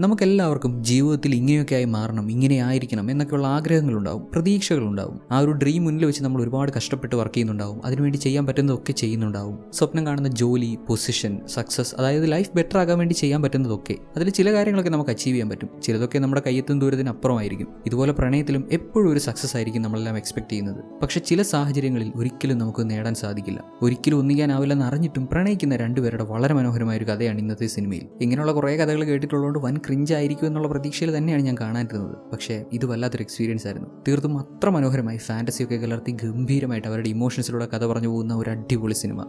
നമുക്കെല്ലാവർക്കും ജീവിതത്തിൽ ഇങ്ങനെയൊക്കെ ആയി മാറണം ഇങ്ങനെ ആയിരിക്കണം എന്നൊക്കെയുള്ള ആഗ്രഹങ്ങളുണ്ടാവും പ്രതീക്ഷകളുണ്ടാവും. ആ ഒരു ഡ്രീം മുന്നിൽ വെച്ച് നമ്മൾ ഒരുപാട് കഷ്ടപ്പെട്ട് വർക്ക് ചെയ്യുന്നുണ്ടാവും. അതിനുവേണ്ടി ചെയ്യാൻ പറ്റുന്നതൊക്കെ ചെയ്യുന്നുണ്ടാവും. സ്വപ്നം കാണുന്ന ജോലി പൊസിഷൻ സക്സസ് അതായത് ലൈഫ് ബെറ്റർ ആകാൻ വേണ്ടി ചെയ്യാൻ പറ്റുന്നതൊക്കെ. അതിൽ ചില കാര്യങ്ങളൊക്കെ നമുക്ക് അച്ചീവ് ചെയ്യാൻ പറ്റും. ചിലതൊക്കെ നമ്മുടെ കയ്യെത്തും ദൂരത്തിന് അപ്പുറമായിരിക്കും. ഇതുപോലെ പ്രണയത്തിലും എപ്പോഴും ഒരു സക്സസ് ആയിരിക്കും നമ്മളെല്ലാം എക്സ്പെക്ട് ചെയ്യുന്നത്. പക്ഷേ ചില സാഹചര്യങ്ങളിൽ ഒരിക്കലും നമുക്ക് നേടാൻ സാധിക്കില്ല. ഒരിക്കലും ഒന്നിക്കാനാവില്ലെന്ന് അറിഞ്ഞിട്ടും പ്രണയിക്കുന്ന രണ്ടുപേരുടെ വളരെ മനോഹരമായ ഒരു കഥയാണ് ഇന്നത്തെ സിനിമയിൽ. ഇങ്ങനെയുള്ള കുറേ കഥകൾ കേട്ടിട്ടുള്ളതുകൊണ്ട് വൻ ക്രിഞ്ച് ആയിരിക്കും എന്നുള്ള പ്രതീക്ഷയിൽ തന്നെയാണ് ഞാൻ കാണാനിരുന്നത്. പക്ഷേ ഇത് വല്ലാത്തൊരു എക്സ്പീരിയൻസ് ആയിരുന്നു. തീർത്തും അത്ര മനോഹരമായി ഫാന്റസിയൊക്കെ കലർത്തി ഗംഭീരമായിട്ട് അവരുടെ ഇമോഷൻസിലൂടെ കഥ പറഞ്ഞു പോകുന്ന ഒരു അടിപൊളി സിനിമ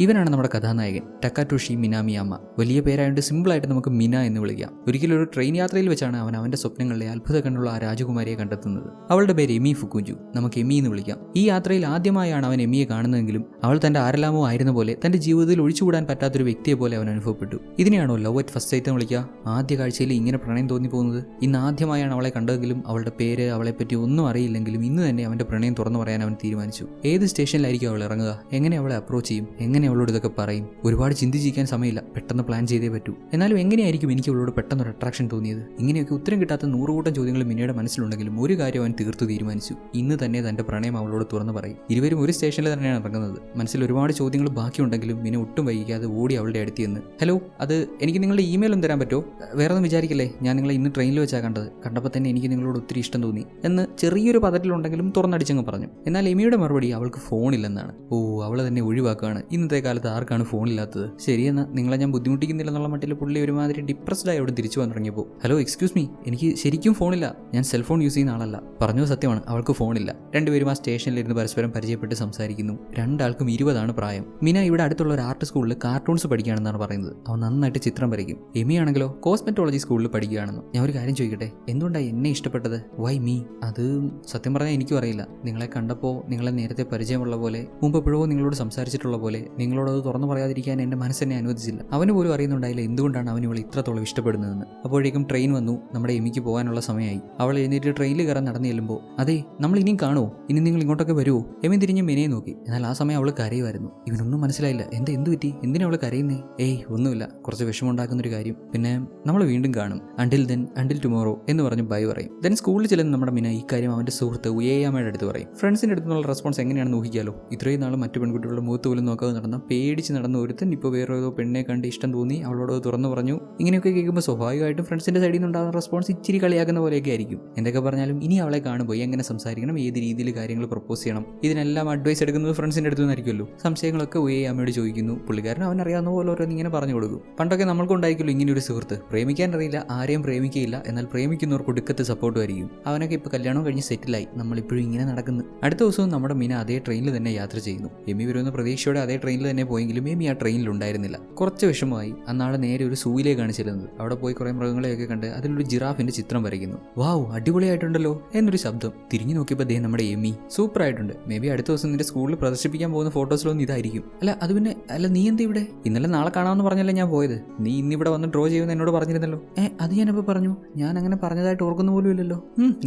ഇവനാണ് നമ്മുടെ കഥാനായകൻ. ടക്കാറ്റോഷി മിനാമിയാമ്മ. വലിയ പേരായതുകൊണ്ട് സിമ്പിളായിട്ട് നമുക്ക് മിന എന്ന് വിളിക്കാം. ഒരിക്കലും ഒരു ട്രെയിൻ യാത്രയിൽ വെച്ചാണ് അവൻ അവന്റെ സ്വപ്നങ്ങളിലെ അത്ഭുത കണ്ടുള്ള ആ രാജകുമാരിയെ കണ്ടെത്തുന്നത്. അവളുടെ പേര് എമി ഫുക്കുഞ്ചു. നമുക്ക് എമി എന്ന് വിളിക്കാം. ഈ യാത്രയിൽ ആദ്യമായാണ് അവൻ എമിയെ കാണുന്നതെങ്കിലും അവൾ തന്റെ ആരെല്ലാമോ ആയിരുന്ന പോലെ തന്റെ ജീവിതത്തിൽ ഒഴിച്ചുകൂടാൻ പറ്റാത്തൊരു വ്യക്തിയെ പോലെ അവൻ അനുഭവപ്പെട്ടു. ഇതിനെയാണോ ലവ് അറ്റ് ഫസ്റ്റ് സൈറ്റ് വിളിക്കുക? ആദ്യ കാഴ്ചയിൽ ഇങ്ങനെ പ്രണയം തോന്നി പോകുന്നത് ഇന്ന് ആദ്യമായാണ് അവളെ കണ്ടതെങ്കിലും അവളുടെ പേര് അവളെപ്പറ്റി ഒന്നും അറിയില്ലെങ്കിലും ഇന്ന് തന്നെ അവന്റെ പ്രണയം തുറന്നു പറയാൻ അവൻ തീരുമാനിച്ചു. ഏത് സ്റ്റേഷനിലായിരിക്കും അവൾ ഇറങ്ങുക? എങ്ങനെ അവളെ അപ്രോച്ച് ചെയ്യും? എങ്ങനെ അവളോട് ഇതൊക്കെ പറയും? ഒരുപാട് ചിന്തിച്ചിരിക്കാൻ സമയമില്ല. പെട്ടെന്ന് പ്ലാൻ ചെയ്തേ പറ്റൂ. എന്നാലും എങ്ങനെയായിരിക്കും എനിക്ക് അവളോട് പെട്ടെന്ന് ഒരു അട്രാക്ഷൻ തോന്നിയത്? ഇങ്ങനെയൊക്കെ ഉത്തരം കിട്ടാത്ത നൂറുകൂട്ടം ചോദ്യങ്ങൾ മിനിയുടെ മനസ്സിലുണ്ടെങ്കിലും ഒരു കാര്യം അവൻ തീർത്തു തീരുമാനിച്ചു. ഇന്ന് തന്നെ തന്റെ പ്രണയം അവളോട് തുറന്നു പറയും. ഇരുവരും ഒരു സ്റ്റേഷനിൽ തന്നെയാണ് ഇറങ്ങുന്നത്. മനസ്സിൽ ഒരുപാട് ചോദ്യങ്ങൾ ബാക്കിയുണ്ടെങ്കിലും മിനി ഒട്ടും വൈകിക്കാതെ ഓടി അവളുടെ അടുത്ത് ചെന്ന് ഹലോ അത് എനിക്ക് നിങ്ങളുടെ ഇമെയിലും തരാൻ പറ്റുമോ? വേറെ ഒന്നും വിചാരിക്കല്ലേ? ഞാൻ നിങ്ങളെ ഇന്ന് ട്രെയിനിൽ വെച്ചാൽ കണ്ടത്. കണ്ടപ്പോൾ തന്നെ എനിക്ക് നിങ്ങളോട് ഒത്തിരി ഇഷ്ടം തോന്നി എന്ന് ചെറിയൊരു പദത്തിലുണ്ടെങ്കിലും തുറന്നടിച്ചങ്ങ് പറഞ്ഞു. എന്നാൽ എമിയുടെ മറുപടി അവൾക്ക് ഫോണില്ലെന്നാണ് ഓ അവളെ തന്നെ ഒഴിവാക്കുകയാണ്. ഇന്നത്തെ കാലത്ത് ആർക്കാണ് ഫോണില്ലാത്തത്? ശരിയെന്നാ നിങ്ങളെ ഞാൻ ബുദ്ധിമുട്ടിക്കുന്നില്ല എന്നുള്ള മട്ടിൽ പുള്ളി ഒരുമാതിരി ഡിപ്രസ്ഡ് ആയി അവിടെ തിരിച്ചു വന്നു തുടങ്ങിയപ്പോൾ ഹലോ എക്സ്ക്യൂസ് മീ എനിക്ക് ശരിക്കും ഫോണില്ല. ഞാൻ സെൽഫോൺ യൂസ് ചെയ്യുന്ന ആളല്ല. പറഞ്ഞത് സത്യമാണ്. അവൾക്ക് ഫോണില്ല. രണ്ടുപേരും ആ സ്റ്റേഷനിലിരുന്ന് പരസ്പരം പരിചയപ്പെട്ട് സംസാരിക്കുന്നു. രണ്ടാൾക്കും ഇരുപതാണ് പ്രായം. മിന ഇവിടെ അടുത്തുള്ള ഒരു ആർട്ട് സ്കൂളിൽ കാർട്ടൂൺസ് പഠിക്കുകയാണെന്നാണ് പറയുന്നത്. അവൻ നന്നായിട്ട് ചിത്രം വരയ്ക്കും. എമിയാണെങ്കിലോ കോസ്മെറ്റോളജി സ്കൂളിൽ പഠിക്കുകയാണെന്ന്. ഞാൻ ഒരു കാര്യം ചോദിക്കട്ടെ? എന്തുകൊണ്ടാണ് എന്നെ ഇഷ്ടപ്പെട്ടത്? വൈ മീ അത് സത്യം പറഞ്ഞാൽ എനിക്കും അറിയില്ല. നിങ്ങളെ കണ്ടപ്പോൾ നിങ്ങളെ നേരത്തെ പരിചയമുള്ള പോലെ മുമ്പ് എപ്പോഴോ നിങ്ങളോട് സംസാരിച്ചിട്ടുള്ള പോലെ നിങ്ങളോട് അത് തുറന്നു പറയാതിരിക്കാൻ എന്റെ മനസ്സെന്നെ അനുവദിച്ചില്ല. അവന് പോലും അറിയുന്നുണ്ടായില്ല എന്തുകൊണ്ടാണ് അവൻ ഇവളെ ഇത്രത്തോളം ഇഷ്ടപ്പെടുന്നതെന്ന്. അപ്പോഴേക്കും ട്രെയിൻ വന്നു. നമ്മുടെ എമിക്ക് പോകാനുള്ള സമയമായി. അവൾ എഴുന്നേറ്റ് ട്രെയിനിൽ കയറാൻ നടന്നു ചെല്ലുമ്പോൾ അതെ നമ്മൾ ഇനിയും കാണുമോ ഇനി നിങ്ങൾ ഇങ്ങോട്ടൊക്കെ വരുമോ എമി തിരിഞ്ഞ് മിനയെ നോക്കി. എന്നാൽ ആ സമയം അവൾ കരയുമായിരുന്നു. ഇവനൊന്നും മനസ്സിലായില്ല. എന്താ എന്ത് പറ്റി? എന്തിനാ അവൾ കരയുന്നേ? ഏയ് ഒന്നുമില്ല. കുറച്ച് വിഷമമുണ്ടാക്കുന്ന ഒരു കാര്യം. പിന്നെ നമ്മൾ വീണ്ടും കാണും. അണ്ടിൽ ദെൻ അണ്ടിൽ ടുമോറോ എന്ന് പറഞ്ഞ് ബൈ പറയും. ദെൻ സ്കൂളിൽ ചെല്ലുന്ന നമ്മുടെ മിന ഈ കാര്യം അവന്റെ സുഹൃത്ത് ഉയയാമ്മയുടെ അടുത്ത് പറയും. ഫ്രണ്ട്സിന്റെ അടുത്തുള്ള റെസ്പോൺസ് എങ്ങനെയാണെന്ന് ഊഹിക്കാലോ? ഇത്രയും നാൾ മറ്റു പെൺകുട്ടികളുടെ മുഖത്ത് പോലും നോക്കാതെ നടന്ന പേടിച്ച് നടന്ന ഒരുത്തൻ ഇപ്പോൾ വേറെ ഏതോ പെണ്ണെ കണ്ട് ഇഷ്ടം തോന്നി. അവളോട് തുറന്നു പറഞ്ഞു. ഇങ്ങനെയൊക്കെ കേൾക്കുമ്പോൾ സ്വാഭാവികമായിട്ടും ഫ്രണ്ട്സിന്റെ സൈഡിൽ നിന്നുണ്ടാകുന്ന റെസ്പോൺസ് ഇച്ചിരി കളിയാക്കുന്ന പോലെയൊക്കെ ആയിരിക്കും. എന്തൊക്കെ പറഞ്ഞാലും ഇനി അവളെ കാണുമ്പോൾ എങ്ങനെ സംസാരിക്കണം ഏത് രീതിയിൽ കാര്യങ്ങൾ പ്രപ്പോസ് ചെയ്യണം ഇതിനെല്ലാം അഡ്വൈസ് എടുക്കുന്നത് ഫ്രണ്ട്സിന്റെ അടുത്ത് നിന്നായിരിക്കുമല്ലോ. സംശയങ്ങളൊക്കെ ഉയയാമ്മയോട് ചോദിക്കുന്നു. പുള്ളിക്കാരൻ അവൻ അറിയാവുന്ന പോലെ ഓരോന്ന് ഇങ്ങനെ പറഞ്ഞു കൊടുക്കും. പണ്ടൊക്കെ നമ്മൾക്കുണ്ടായിരിക്കുമല്ലോ ഇങ്ങനെ ഒരു സുഹൃത്ത്. പ്രേമിക്കാൻ അറിയില്ല ആരെയും പ്രേമിക്കുകയില്ല എന്നാൽ പ്രേമിക്കുന്നവർക്ക് ഒടുക്കത്ത് സപ്പോർട്ട് ആയിരിക്കും. അവനൊക്കെ ഇപ്പോൾ കല്യാണം കഴിഞ്ഞ് സെറ്റിലായി. നമ്മളിപ്പോഴും ഇങ്ങനെ നടക്കുന്നു. അടുത്ത ദിവസവും നമ്മുടെ മീന അതേ ട്രെയിനിൽ തന്നെ യാത്ര ചെയ്യുന്നു. എമ്മി വരുന്ന പ്രതീക്ഷയോടെ അതേ ട്രെയിനിൽ തന്നെ പോയെങ്കിലും എമി ആ ട്രെയിനിൽ ഉണ്ടായിരുന്നില്ല കുറച്ച് വിഷമമായി. അന്നാളെ നേരെ ഒരു സൂയിലേക്കാണ് ചെല്ലുന്നത് അവിടെ പോയി കുറേ മൃഗങ്ങളെയൊക്കെ കണ്ട് അതിലൊരു ജിറാഫിന്റെ ചിത്രം വരയ്ക്കുന്നു. വാവ് അടിപൊളിയായിട്ടുണ്ടല്ലോ എന്നൊരു ശബ്ദം. തിരിഞ്ഞു നോക്കിയപ്പോൾ അദ്ദേഹം നമ്മുടെ എമി. സൂപ്പർ ആയിട്ടുണ്ട് മേ ബി അടുത്ത ദിവസം നിന്റെ സ്കൂളിൽ പ്രദർശിപ്പിക്കാൻ പോകുന്ന ഫോട്ടോസിലൊന്നും ഇതായിരിക്കും. അല്ല അത് പിന്നെ അല്ല നീ എന്താ ഇവിടെ? ഇന്നലെ നാളെ കാണാമെന്ന് പറഞ്ഞല്ലേ ഞാൻ പോയത്? നീ ഇന്നിവിടെ വന്ന് ഡ്രോ ചെയ്യുമെന്ന് എന്നോട് പറഞ്ഞിരുന്നല്ലോ. ഏ അത് ഞാനപ്പോൾ പറഞ്ഞു. ഞാൻ അങ്ങനെ പറഞ്ഞതായിട്ട് ഓർക്കുന്ന പോലും ഇല്ലല്ലോ.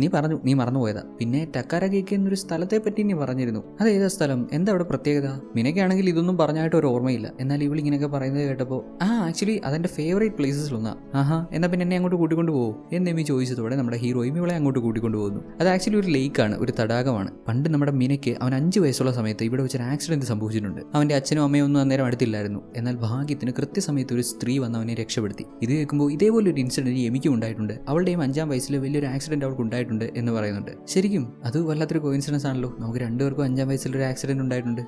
നീ പറഞ്ഞു നീ മറന്നുപോയതാ. പിന്നെ ടക്കാര കേക്ക് എന്നൊരു സ്ഥലത്തെ പറ്റി നീ പറഞ്ഞിരുന്നു. അത് ഏതാ സ്ഥലം? എന്താ അവിടെ പ്രത്യേകത? നിനക്കാണെങ്കിൽ ഇതൊന്നും പറഞ്ഞായിട്ട് ഒരു ഓർമ്മയില്ല. എന്നാൽ ഇവൾ ഇങ്ങനെയൊക്കെ പറയുന്നത് കേട്ടപ്പോൾ ആ ആക്ച്വലി അതെന്റെ ഫേവറേറ്റ് പ്ലേസസിലൊന്നാ. ആഹാ എന്നാ പിന്നെ എന്നെ അങ്ങോട്ട് കൂട്ടിക്കൊണ്ട് പോകും എന്ന് എമ്മി ചോദിച്ചതോടെ നമ്മുടെ ഹീറോയും ഇവളെ അങ്ങോട്ട് കൂട്ടിക്കൊണ്ട് പോകുന്നു അത് ആക്ച്വലി ഒരു ലേക്കാണ് ഒരു തടാകമാണ്. പണ്ട് നമ്മുടെ മിനയ്ക്ക് അവൻ അഞ്ച് വയസ്സുള്ള സമയത്ത് ഇവിടെ വെച്ചൊരു ആക്സിഡന്റ് സംഭവിച്ചിട്ടുണ്ട്. അവന്റെ അച്ഛനും അമ്മയും ഒന്നും അന്നേരം അടുത്തില്ലായിരുന്നു. എന്നാൽ ഭാഗ്യത്തിന് കൃത്യസമയത്ത് ഒരു സ്ത്രീ വന്ന് അവനെ രക്ഷപ്പെടുത്തി. ഇത് കേൾക്കുമ്പോൾ ഇതേപോലെ ഒരു ഇൻസിഡന്റ് എമിക്കും ഉണ്ടായിട്ടുണ്ട്. അവളുടെയും അഞ്ചാം വയസ്സിൽ വലിയൊരു ആക്സിഡന്റ് അവൾക്ക് ഉണ്ടായിട്ടുണ്ട് എന്ന് പറയുന്നുണ്ട്. ശരിക്കും അത് വല്ലാത്തൊരു കോയിൻസിഡൻസ് ആണല്ലോ. നമുക്ക് രണ്ടുപേർക്കും അഞ്ചാം വയസ്സിൽ ഒരു ആക്സിഡന്റ് ഉണ്ടായിട്ടുണ്ട്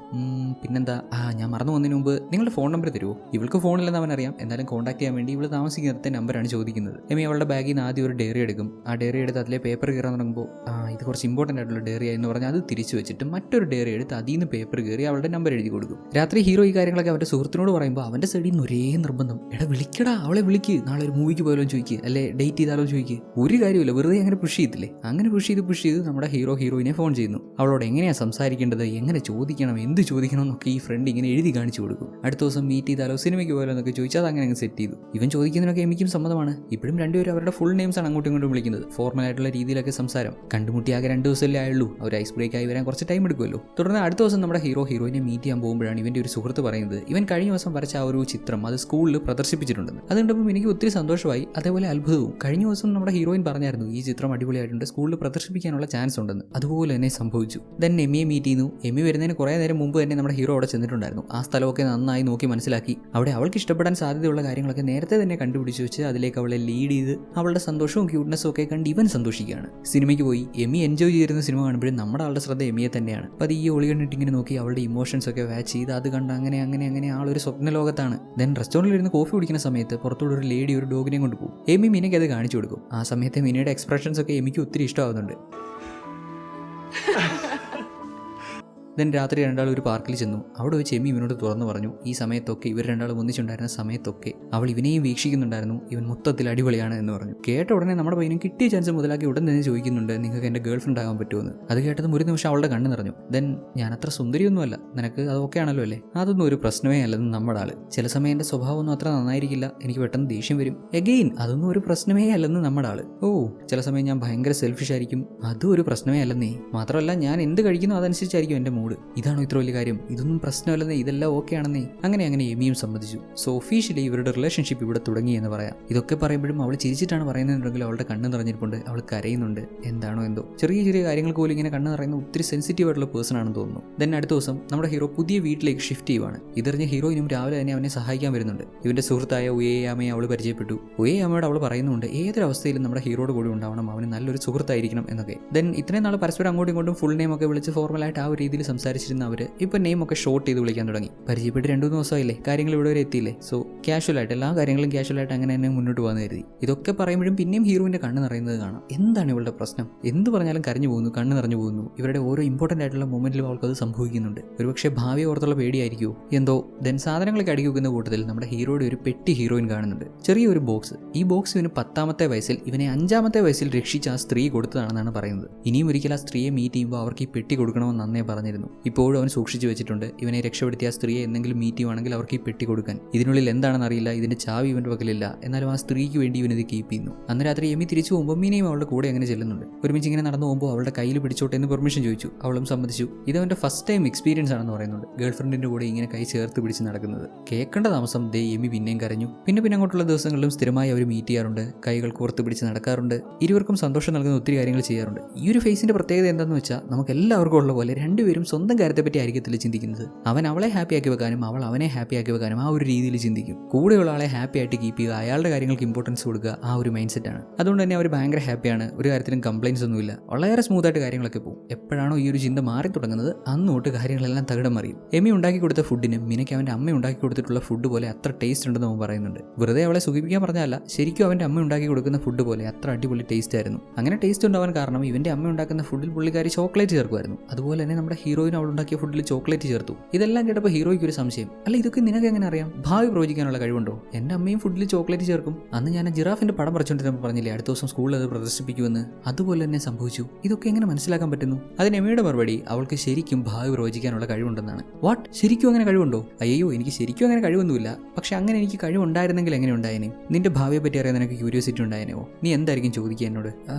പിന്നെന്താ? ആ ഞാൻ മറന്നു വന്നതിന് മുമ്പ് നിങ്ങളുടെ ഫോൺ നമ്പർ തരുമോ? ഇവൾക്ക് ഫോണില്ലെന്ന് അവൻ അറിയാം എന്നാലും കോൺടാക്ട് ചെയ്യാൻ വേണ്ടി ഇവൾ താമസിക്കുന്നിടത്തെ നമ്പറാണ് ചോദിക്കുന്നത്. എമി അവളുടെ ബാഗിൽ നിന്ന് ആദ്യം ഒരു ഡയറി എടുക്കും. ആ ഡയറി എടുത്ത് അതിലെ പേപ്പർ കയറാൻ തുടങ്ങുമ്പോൾ ആ ഇത് കുറച്ച് ഇമ്പോർട്ടന്റ് ആയിട്ടുള്ള ഡയറി എന്ന് പറഞ്ഞാൽ അത് തിരിച്ചു വെച്ചിട്ട് മറ്റൊരു ഡയറി എടുത്ത് അതിൽ നിന്ന് പേപ്പർ കയറി അവളുടെ നമ്പർ എഴുതി കൊടുക്കും. രാത്രി ഹീറോ ഈ കാര്യങ്ങളൊക്കെ അവന്റെ സുഹൃത്തിനോട് പറയുമ്പോൾ അവന്റെ സൈഡിൽ നിന്ന് ഒരേ നിർബന്ധം. എടാ വിളിക്കടാ അവളെ വിളിക്ക്. നാളെ ഒരു മൂവിക്ക് പോയാലോ ചോദിക്കുക അല്ലെ ഡേറ്റ് ചെയ്താലോ ചോദിക്കുക ഒരു കാര്യമില്ല വെറുതെ അങ്ങനെ പുഷ് ചെയ്തില്ലേ അങ്ങനെ പുഷ് ചെയ്ത് പുഷ് ചെയ്ത് നമ്മുടെ ഹീറോ ഹീറോയിനെ ഫോൺ ചെയ്യുന്നു. അവളോട് എങ്ങനെയാണ് സംസാരിക്കേണ്ടത്? എങ്ങനെ ചോദിക്കണം? എന്ത് ചോദിക്കണം എന്നൊക്കെ ഈ ഫ്രണ്ട് ഇങ്ങനെ എഴുതി കാണിച്ചു കൊടുക്കും. അടുത്ത ദിവസം മീറ്റ് ചെയ്താലോ സിനിമയ്ക്ക് പോയാലോ എന്നൊക്കെ ചോദിച്ചാൽ അങ്ങനെ അങ്ങ് സെറ്റ് ചെയ്തു. ഇവൻ ചോദിക്കുന്നതിനൊക്കെ എമിക്കും സമ്മതമാണ്. ഇപ്പോഴും രണ്ടുപേരും അവരുടെ ഫുൾ നെയിംസ് ആണ് അങ്ങോട്ടും ഇങ്ങോട്ടും വിളിക്കുന്നത്. ഫോർമൽ ആയിട്ടുള്ള രീതിയിലൊക്കെ സംസാരം. കണ്ടുമുട്ടി ആകെ രണ്ട് ദിവസമല്ലേ ആയുള്ളൂ. ഒരു ഐസ് ബ്രേക്ക് ആയി വരാൻ കുറച്ച് ടൈം എടുക്കുമല്ലോ. തുടർന്ന് അടുത്ത ദിവസം നമ്മുടെ ഹീറോ ഹീറോയിനെ മീറ്റ് ചെയ്യാൻ പോകുമ്പോഴാണ് ഇവന്റെ ഒരു സുഹൃത്ത് പറയുന്നത്. ഇവൻ കഴിഞ്ഞ ദിവസം വരച്ച ആ ഒരു ചിത്രം അത് സ്കൂളിൽ പ്രദർശിപ്പിച്ചിട്ടുണ്ടെന്ന്. അത് കണ്ടപ്പോൾ എനിക്ക് ഒത്തിരി സന്തോഷമായി. അതേപോലെ അത്ഭുതവും. കഴിഞ്ഞ ദിവസം നമ്മുടെ ഹീറോയിൻ പറഞ്ഞായിരുന്നു ഈ ചിത്രം അടിപൊളിയായിട്ടുണ്ട്. സ്കൂളിൽ പ്രദർശിപ്പിക്കാനുള്ള ചാൻസ് ഉണ്ടെന്ന്. അതുപോലെ തന്നെ സംഭവിച്ചു. ദെൻ എമ്മിയെ മീറ്റ് ചെയ്യുന്നു. എമ്മി വരുന്നതിന് കുറേ നേരം മുമ്പ് തന്നെ നമ്മുടെ ഹീറോ അവിടെ ചെന്നിട്ടുണ്ടായിരുന്നു. ആ സ്ഥലമൊക്കെ നന്നായി നോക്കി മനസ്സിലാക്കി. അവിടെ അവൾക്ക് ഇഷ്ടപ്പെടാൻ സാധ്യതയുള്ള കാര്യങ്ങളൊക്കെ നേരത്തെ തന്നെ കണ്ടുപിടിച്ച് വെച്ച് അതിലേക്ക് അവളെ ലീഡ് ചെയ്ത് അവളുടെ സന്തോഷവും ക്യൂട്ട്നെസ്സും ഒക്കെ കണ്ട് ഇവൻ സന്തോഷിക്കുകയാണ്. സിനിമയ്ക്ക് പോയി. എമി എൻജോയ് ചെയ്തിരുന്ന സിനിമ കാണുമ്പോഴും നമ്മുടെ ആളുടെ ശ്രദ്ധ എമിയെ തന്നെയാണ്. അപ്പോൾ അത് ഈ ഒളി കണ്ടിട്ട് ഇങ്ങനെ നോക്കി അവളുടെ ഇമോഷൻസ് ഒക്കെ വാച്ച് ചെയ്ത് അത് കണ്ട് അങ്ങനെ അങ്ങനെ അങ്ങനെ ആളൊരു സ്വപ്ന ലോകത്താണ്. ദെൻ റെസ്റ്റോറന്റിൽ ഇരുന്ന് കോഫി കുടിക്കുന്ന സമയത്ത് പുറത്തുള്ള ഒരു ലേഡി ഒരു ഡോഗിനെ കൊണ്ട് പോകും. എമി മീനയ്ക്ക് അത് കാണിച്ചു കൊടുക്കും. ആ സമയത്ത് മീനയുടെ എക്സ്പ്രഷൻസ് ഒക്കെ എമിക്ക് ഒത്തിരി ഇഷ്ടമാകുന്നുണ്ട് ദെൻ രാത്രി രണ്ടാൾ ഒരു പാർക്കിൽ ചെന്നു. അവിടെ വെച്ച് എമ്മി ഇവനോട് തുറന്നു പറഞ്ഞു ഈ സമയത്തൊക്കെ ഇവർ രണ്ടാളും ഒന്നിച്ചുണ്ടായിരുന്ന സമയത്തൊക്കെ അവൾ ഇവനെയും വീക്ഷിക്കുന്നുണ്ടായിരുന്നു ഇവൻ മൊത്തത്തിൽ അടിപൊളിയാണ് എന്ന് പറഞ്ഞു. കേട്ട ഉടനെ നമ്മുടെ പയ്യനും കിട്ടിയ ചാൻസ് മുതലാക്കി ഉടൻ തന്നെ ചോദിക്കുന്നുണ്ട് നിങ്ങൾക്ക് എന്റെ ഗേൾ ഫ്രണ്ട് ആകാൻ പറ്റുമെന്ന് അത് കേട്ടതും ഒരു നിമിഷം അവളുടെ കണ്ണ് നിറഞ്ഞു. ദെൻ ഞാൻ അത്ര സുന്ദരിയൊന്നുമല്ല നിനക്ക് അത് ഓക്കെ ആണല്ലോ അല്ലേ? അതൊന്നും ഒരു പ്രശ്നമേ അല്ലെന്ന് നമ്മുടെ ആൾ ചില സമയം എന്റെ സ്വഭാവമൊന്നും അത്ര നന്നായിരിക്കില്ല എനിക്ക് പെട്ടെന്ന് ദേഷ്യം വരും. എഗെയിൻ അതൊന്നും ഒരു പ്രശ്നമേ അല്ലെന്ന് നമ്മുടെ ആൾ ഓ ചില സമയം ഞാൻ ഭയങ്കര സെൽഫിഷ് ആയിരിക്കും. അതും ഒരു പ്രശ്നമേ അല്ലെന്നേ. മാത്രമല്ല ഞാൻ എന്ത് കഴിക്കുന്നു അതനുസരിച്ചായിരിക്കും എന്റെ മൂഡ് ഇതാണോ ഇത്ര വലിയ കാര്യം? ഇതൊന്നും പ്രശ്നമല്ലെന്നേ ഇതെല്ലാം ഓക്കെ ആണെന്നേ. അങ്ങനെ അങ്ങനെ എമിയും സമ്മതിച്ചു. സോ ഒഫീഷ്യലി ഇവരുടെ റിലേഷൻഷിപ്പ് ഇവിടെ തുടങ്ങി എന്ന് പറയാം. ഇതൊക്കെ പറയുമ്പോഴും അവൾ ചിരിച്ചിട്ടാണ് പറയുന്നതെന്നുണ്ടെങ്കിൽ അവളുടെ കണ്ണ് നിറഞ്ഞിട്ടുണ്ട് അവൾ കരയുന്നുണ്ട്. എന്താണോ എന്തോ. ചെറിയ ചെറിയ കാര്യങ്ങൾക്ക് പോലും ഇങ്ങനെ കണ്ണ് നിറയുന്ന ഒത്തിരി സെൻസിറ്റീവ് ആയിട്ടുള്ള പേഴ്സൺ ആണെന്ന് തോന്നുന്നു. ദെൻ അടുത്ത ദിവസം നമ്മുടെ ഹീറോ പുതിയ വീട്ടിലേക്ക് ഷിഫ്റ്റ് ചെയ്യുവാണ്. ഇതറിഞ്ഞ ഹീറോയിനും രാവിലെ തന്നെ അവനെ സഹായിക്കാൻ വരുന്നുണ്ട്. ഇവന്റെ സുഹൃത്തായ ഉയയാമയെ അവൾ പരിചയപ്പെട്ടു. ഉയയാമയോട് അവൾ പറയുന്നുണ്ട് ഏതൊരവസ്ഥയിലും നമ്മുടെ ഹീറോയുടെ കൂടെ ഉണ്ടാവണം. അവന് നല്ലൊരു സുഹൃത്തായിരിക്കണം എന്നൊക്കെ. ദെൻ ഇത്രയും നാൾ പരസ്പരം അങ്ങോട്ടും ഇങ്ങോട്ടും ഫുൾ നെയിം ഒക്കെ വിളിച്ച് ഫോർമലായിട്ട് ആ ഒരു രീതിയിൽ സംസാരിച്ചിരുന്ന അവർ ഇപ്പോൾ നെയിം ഒക്കെ ഷോർട്ട് ചെയ്ത് വിളിക്കാൻ തുടങ്ങി. പരിചയപ്പെട്ട് രണ്ടു മൂന്ന് ദിവസമായില്ലേ? കാര്യങ്ങൾ ഇവിടെ വരെ എത്തിയില്ലേ? സോ ക്യാഷ്വലായിട്ട് എല്ലാ കാര്യങ്ങളും ക്യാഷ്വലായിട്ട് അങ്ങനെ തന്നെ മുന്നോട്ട് പോകാൻ കരുതി. ഇതൊക്കെ പറയുമ്പോഴും പിന്നെയും ഹീറോയിന്റെ കണ്ണ് നിറയുന്നത് കാണാം. എന്താണ് ഇവളുടെ പ്രശ്നം? എന്ത് പറഞ്ഞാലും കരഞ്ഞു പോകുന്നു കണ്ണ് നിറഞ്ഞു പോകുന്നു. ഇവരുടെ ഓരോ ഇമ്പോർട്ടന്റ് ആയിട്ടുള്ള അവൾക്ക് അത് സംഭവിക്കുന്നുണ്ട്. ഒരുപക്ഷെ ഭാവി ഓർത്തുള്ള പേടിയായിരിക്കുമോ എന്തോ ദെൻ സാധനങ്ങളൊക്കെ അടുക്കി വെക്കുന്ന കൂട്ടത്തിൽ നമ്മുടെ ഹീറോയുടെ ഒരു പെട്ടി ഹീറോയിൻ കാണുന്നുണ്ട്. ചെറിയൊരു ബോക്സ്. ഈ ബോക്സ് ഇവന് പത്താമത്തെ വയസ്സിൽ ഇവനെ അഞ്ചാമത്തെ വയസ്സിൽ രക്ഷിച്ച ആ സ്ത്രീ കൊടുത്തതാണെന്നാണ് പറയുന്നത്. ഇനിയും ഒരിക്കൽ ആ സ്ത്രീയെ മീറ്റ് ചെയ്യുമ്പോൾ അവർക്ക് ഈ പെട്ടി കൊടുക്കണമെന്ന് അന്നേ പറഞ്ഞിരുന്നു. ഇപ്പോഴും അവൻ സൂക്ഷിച്ചു വെച്ചിട്ടുണ്ട്. ഇവനെ രക്ഷപ്പെടുത്തിയ ആ സ്ത്രീയെ എന്തെങ്കിലും മീറ്റ് ചെയ്യുവാണെങ്കിൽ അവർക്ക് ഈ പെട്ടി കൊടുക്കാൻ. ഇതിനുള്ളിൽ എന്താണെന്ന് അറിയില്ല ഇതിന്റെ ചാവി ഇവന്റെ പക്കലില്ല. എന്നാലും ആ സ്ത്രീക്ക് വേണ്ടി ഇവനിത് കീപ്പ് ചെയ്യുന്നു. അന്ന് രാത്രി എമി തിരിച്ചു പോകുമ്പോൾ മീനയും അവളുടെ കൂടെ അങ്ങനെ ചെല്ലുന്നുണ്ട്. ഒരുമിച്ച് ഇങ്ങനെ നടന്നു പോകുമ്പോൾ അവളുടെ കയ്യിൽ പിടിച്ചോട്ടെ എന്ന് പെർമിഷൻ ചോദിച്ചു. അവളും സമ്മതിച്ചു. ഇത് അവന്റെ ഫസ്റ്റ് ടൈം എക്സ്പീരിയൻസ് ആണെന്ന് പറയുന്നുണ്ട്. ഗേൾ ഫ്രണ്ടിന്റെ കൂടെ ഇങ്ങനെ കൈ ചേർത്ത് പിടിച്ച് നടക്കുന്നത്. കേൾക്കേണ്ട താമസം. ദേ എമി പിന്നെയും കരഞ്ഞു. പിന്നെ പിന്നെ അങ്ങോട്ടുള്ള ദിവസങ്ങളിലും സ്ഥിരമായി അവർ മീറ്റ് ചെയ്യാറുണ്ട്. കൈകൾ കോർത്ത് പിടിച്ച് നടക്കാറുണ്ട്. ഇരുവർക്കും സന്തോഷം നൽകുന്ന ഒത്തിരി കാര്യങ്ങൾ ചെയ്യാറുണ്ട്. ഈ ഒരു ഫേസിന്റെ പ്രത്യേകത എന്താണെന്ന് വെച്ചാൽ നമുക്ക് എല്ലാവർക്കും ഉള്ള പോലെ രണ്ടുപേരും സ്വന്തം കാര്യത്തെ പറ്റി ആയിരിക്കത്തില്ല ചിന്തിക്കുന്നത്. അവൻ അവളെ ഹാപ്പി ആക്കി വെക്കാനും അവൾ അവനെ ഹാപ്പി ആക്കി വെക്കാനും ആ ഒരു രീതിയിൽ ചിന്തിക്കും. കൂടെയുള്ള ആളെ ഹാപ്പി ആയിട്ട് കീപ്പ് ചെയ്യുക അയാളുടെ കാര്യങ്ങൾക്ക് ഇമ്പോർട്ടൻസ് കൊടുക്കുക ആ ഒരു മൈൻഡ് സെറ്റാണ് അതുകൊണ്ട് തന്നെ അവർ ഭയങ്കര ഹാപ്പിയാണ് ഒരു കാര്യത്തിലും കംപ്ലൈൻസ് ഒന്നുമില്ല വളരെ സ്മൂത്ത് ആയിട്ട് കാര്യങ്ങളൊക്കെ പോകും. എപ്പോഴാണോ ഈ ഒരു ചിന്ത മാറി തുടങ്ങുന്നത് അന്നോട്ട് കാര്യങ്ങളെല്ലാം തകിടം മറിയും. എമി ഉണ്ടാക്കി കൊടുത്ത ഫുഡിന് മിനയ്ക്ക് അവന്റെ അമ്മ ഉണ്ടാക്കി കൊടുത്തിട്ടുള്ള ഫുഡ് പോലെ അത്ര ടേസ്റ്റ് ഉണ്ടെന്ന് അവൻ പറയുന്നുണ്ട്. വെറുതെ അവളെ സുഖിപ്പിക്കാൻ പറഞ്ഞല്ല ശരിക്കും അവന്റെ അമ്മ ഉണ്ടാക്കി കൊടുക്കുന്ന ഫുഡ് പോലെ അത്ര അടിപൊളി ടേസ്റ്റ് ആയിരുന്നു. അങ്ങനെ ടേസ്റ്റ് ഉണ്ടാവാൻ കാരണം ഇവന്റെ അമ്മ ഉണ്ടാക്കുന്ന ഫുഡിൽ പുള്ളിക്കാരി ചോക്ലേറ്റ് ചേർക്കുമായിരുന്നു. അതുപോലെ തന്നെ നമ്മുടെ ഹീറോയിൻ അവൾ ഉണ്ടാക്കിയ ഫുഡിൽ ചോക്ലേറ്റ് ചേർത്തു. ഇതെല്ലാം കേട്ടപ്പോൾ ഹീറോയ്ക്ക് ഒരു സംശയം. അല്ല ഇതൊക്കെ നിനക്ക് എങ്ങനെ അറിയാം? ഭാവി പ്രവചിക്കാനുള്ള കഴിവുണ്ടോ? എന്റെ അമ്മയും ഫുഡിൽ ചോക്ലേറ്റ് ചേർക്കും. അന്ന് ഞാൻ ജിറാഫിന്റെ പടം പറിച്ചുകൊണ്ടിരുന്നപ്പോൾ പറഞ്ഞില്ലേ അടുത്ത ദിവസം സ്കൂളിൽ അത് പ്രദർശിപ്പിക്കുമെന്ന്? അതുപോലെ തന്നെ സംഭവിച്ചു. ഇതൊക്കെ എങ്ങനെ മനസ്സിലാക്കാൻ പറ്റുന്നു? അതിന് എമ്മയുടെ മറുപടി അവൾക്ക് ശരിക്കും ഭാവി പ്രവചിക്കാനുള്ള കഴിവുണ്ടെന്നാണ്. വാട്ട്? ശരിക്കും അങ്ങനെ കഴിവുണ്ടോ? അയ്യോ എനിക്ക് ശരിക്കും അങ്ങനെ കഴിവൊന്നുമില്ല. പക്ഷെ അങ്ങനെ എനിക്ക് കഴിവുണ്ടായിരുന്നെങ്കിൽ എങ്ങനെ ഉണ്ടായേനെ? നിന്റെ ഭാവിയെ പറ്റി അറിയാൻ നിനക്ക് ക്യൂരിയോസിറ്റി ഉണ്ടായേനോ? നീ എന്തായിരിക്കും ചോദിക്കുക എന്നോട്? "ആ,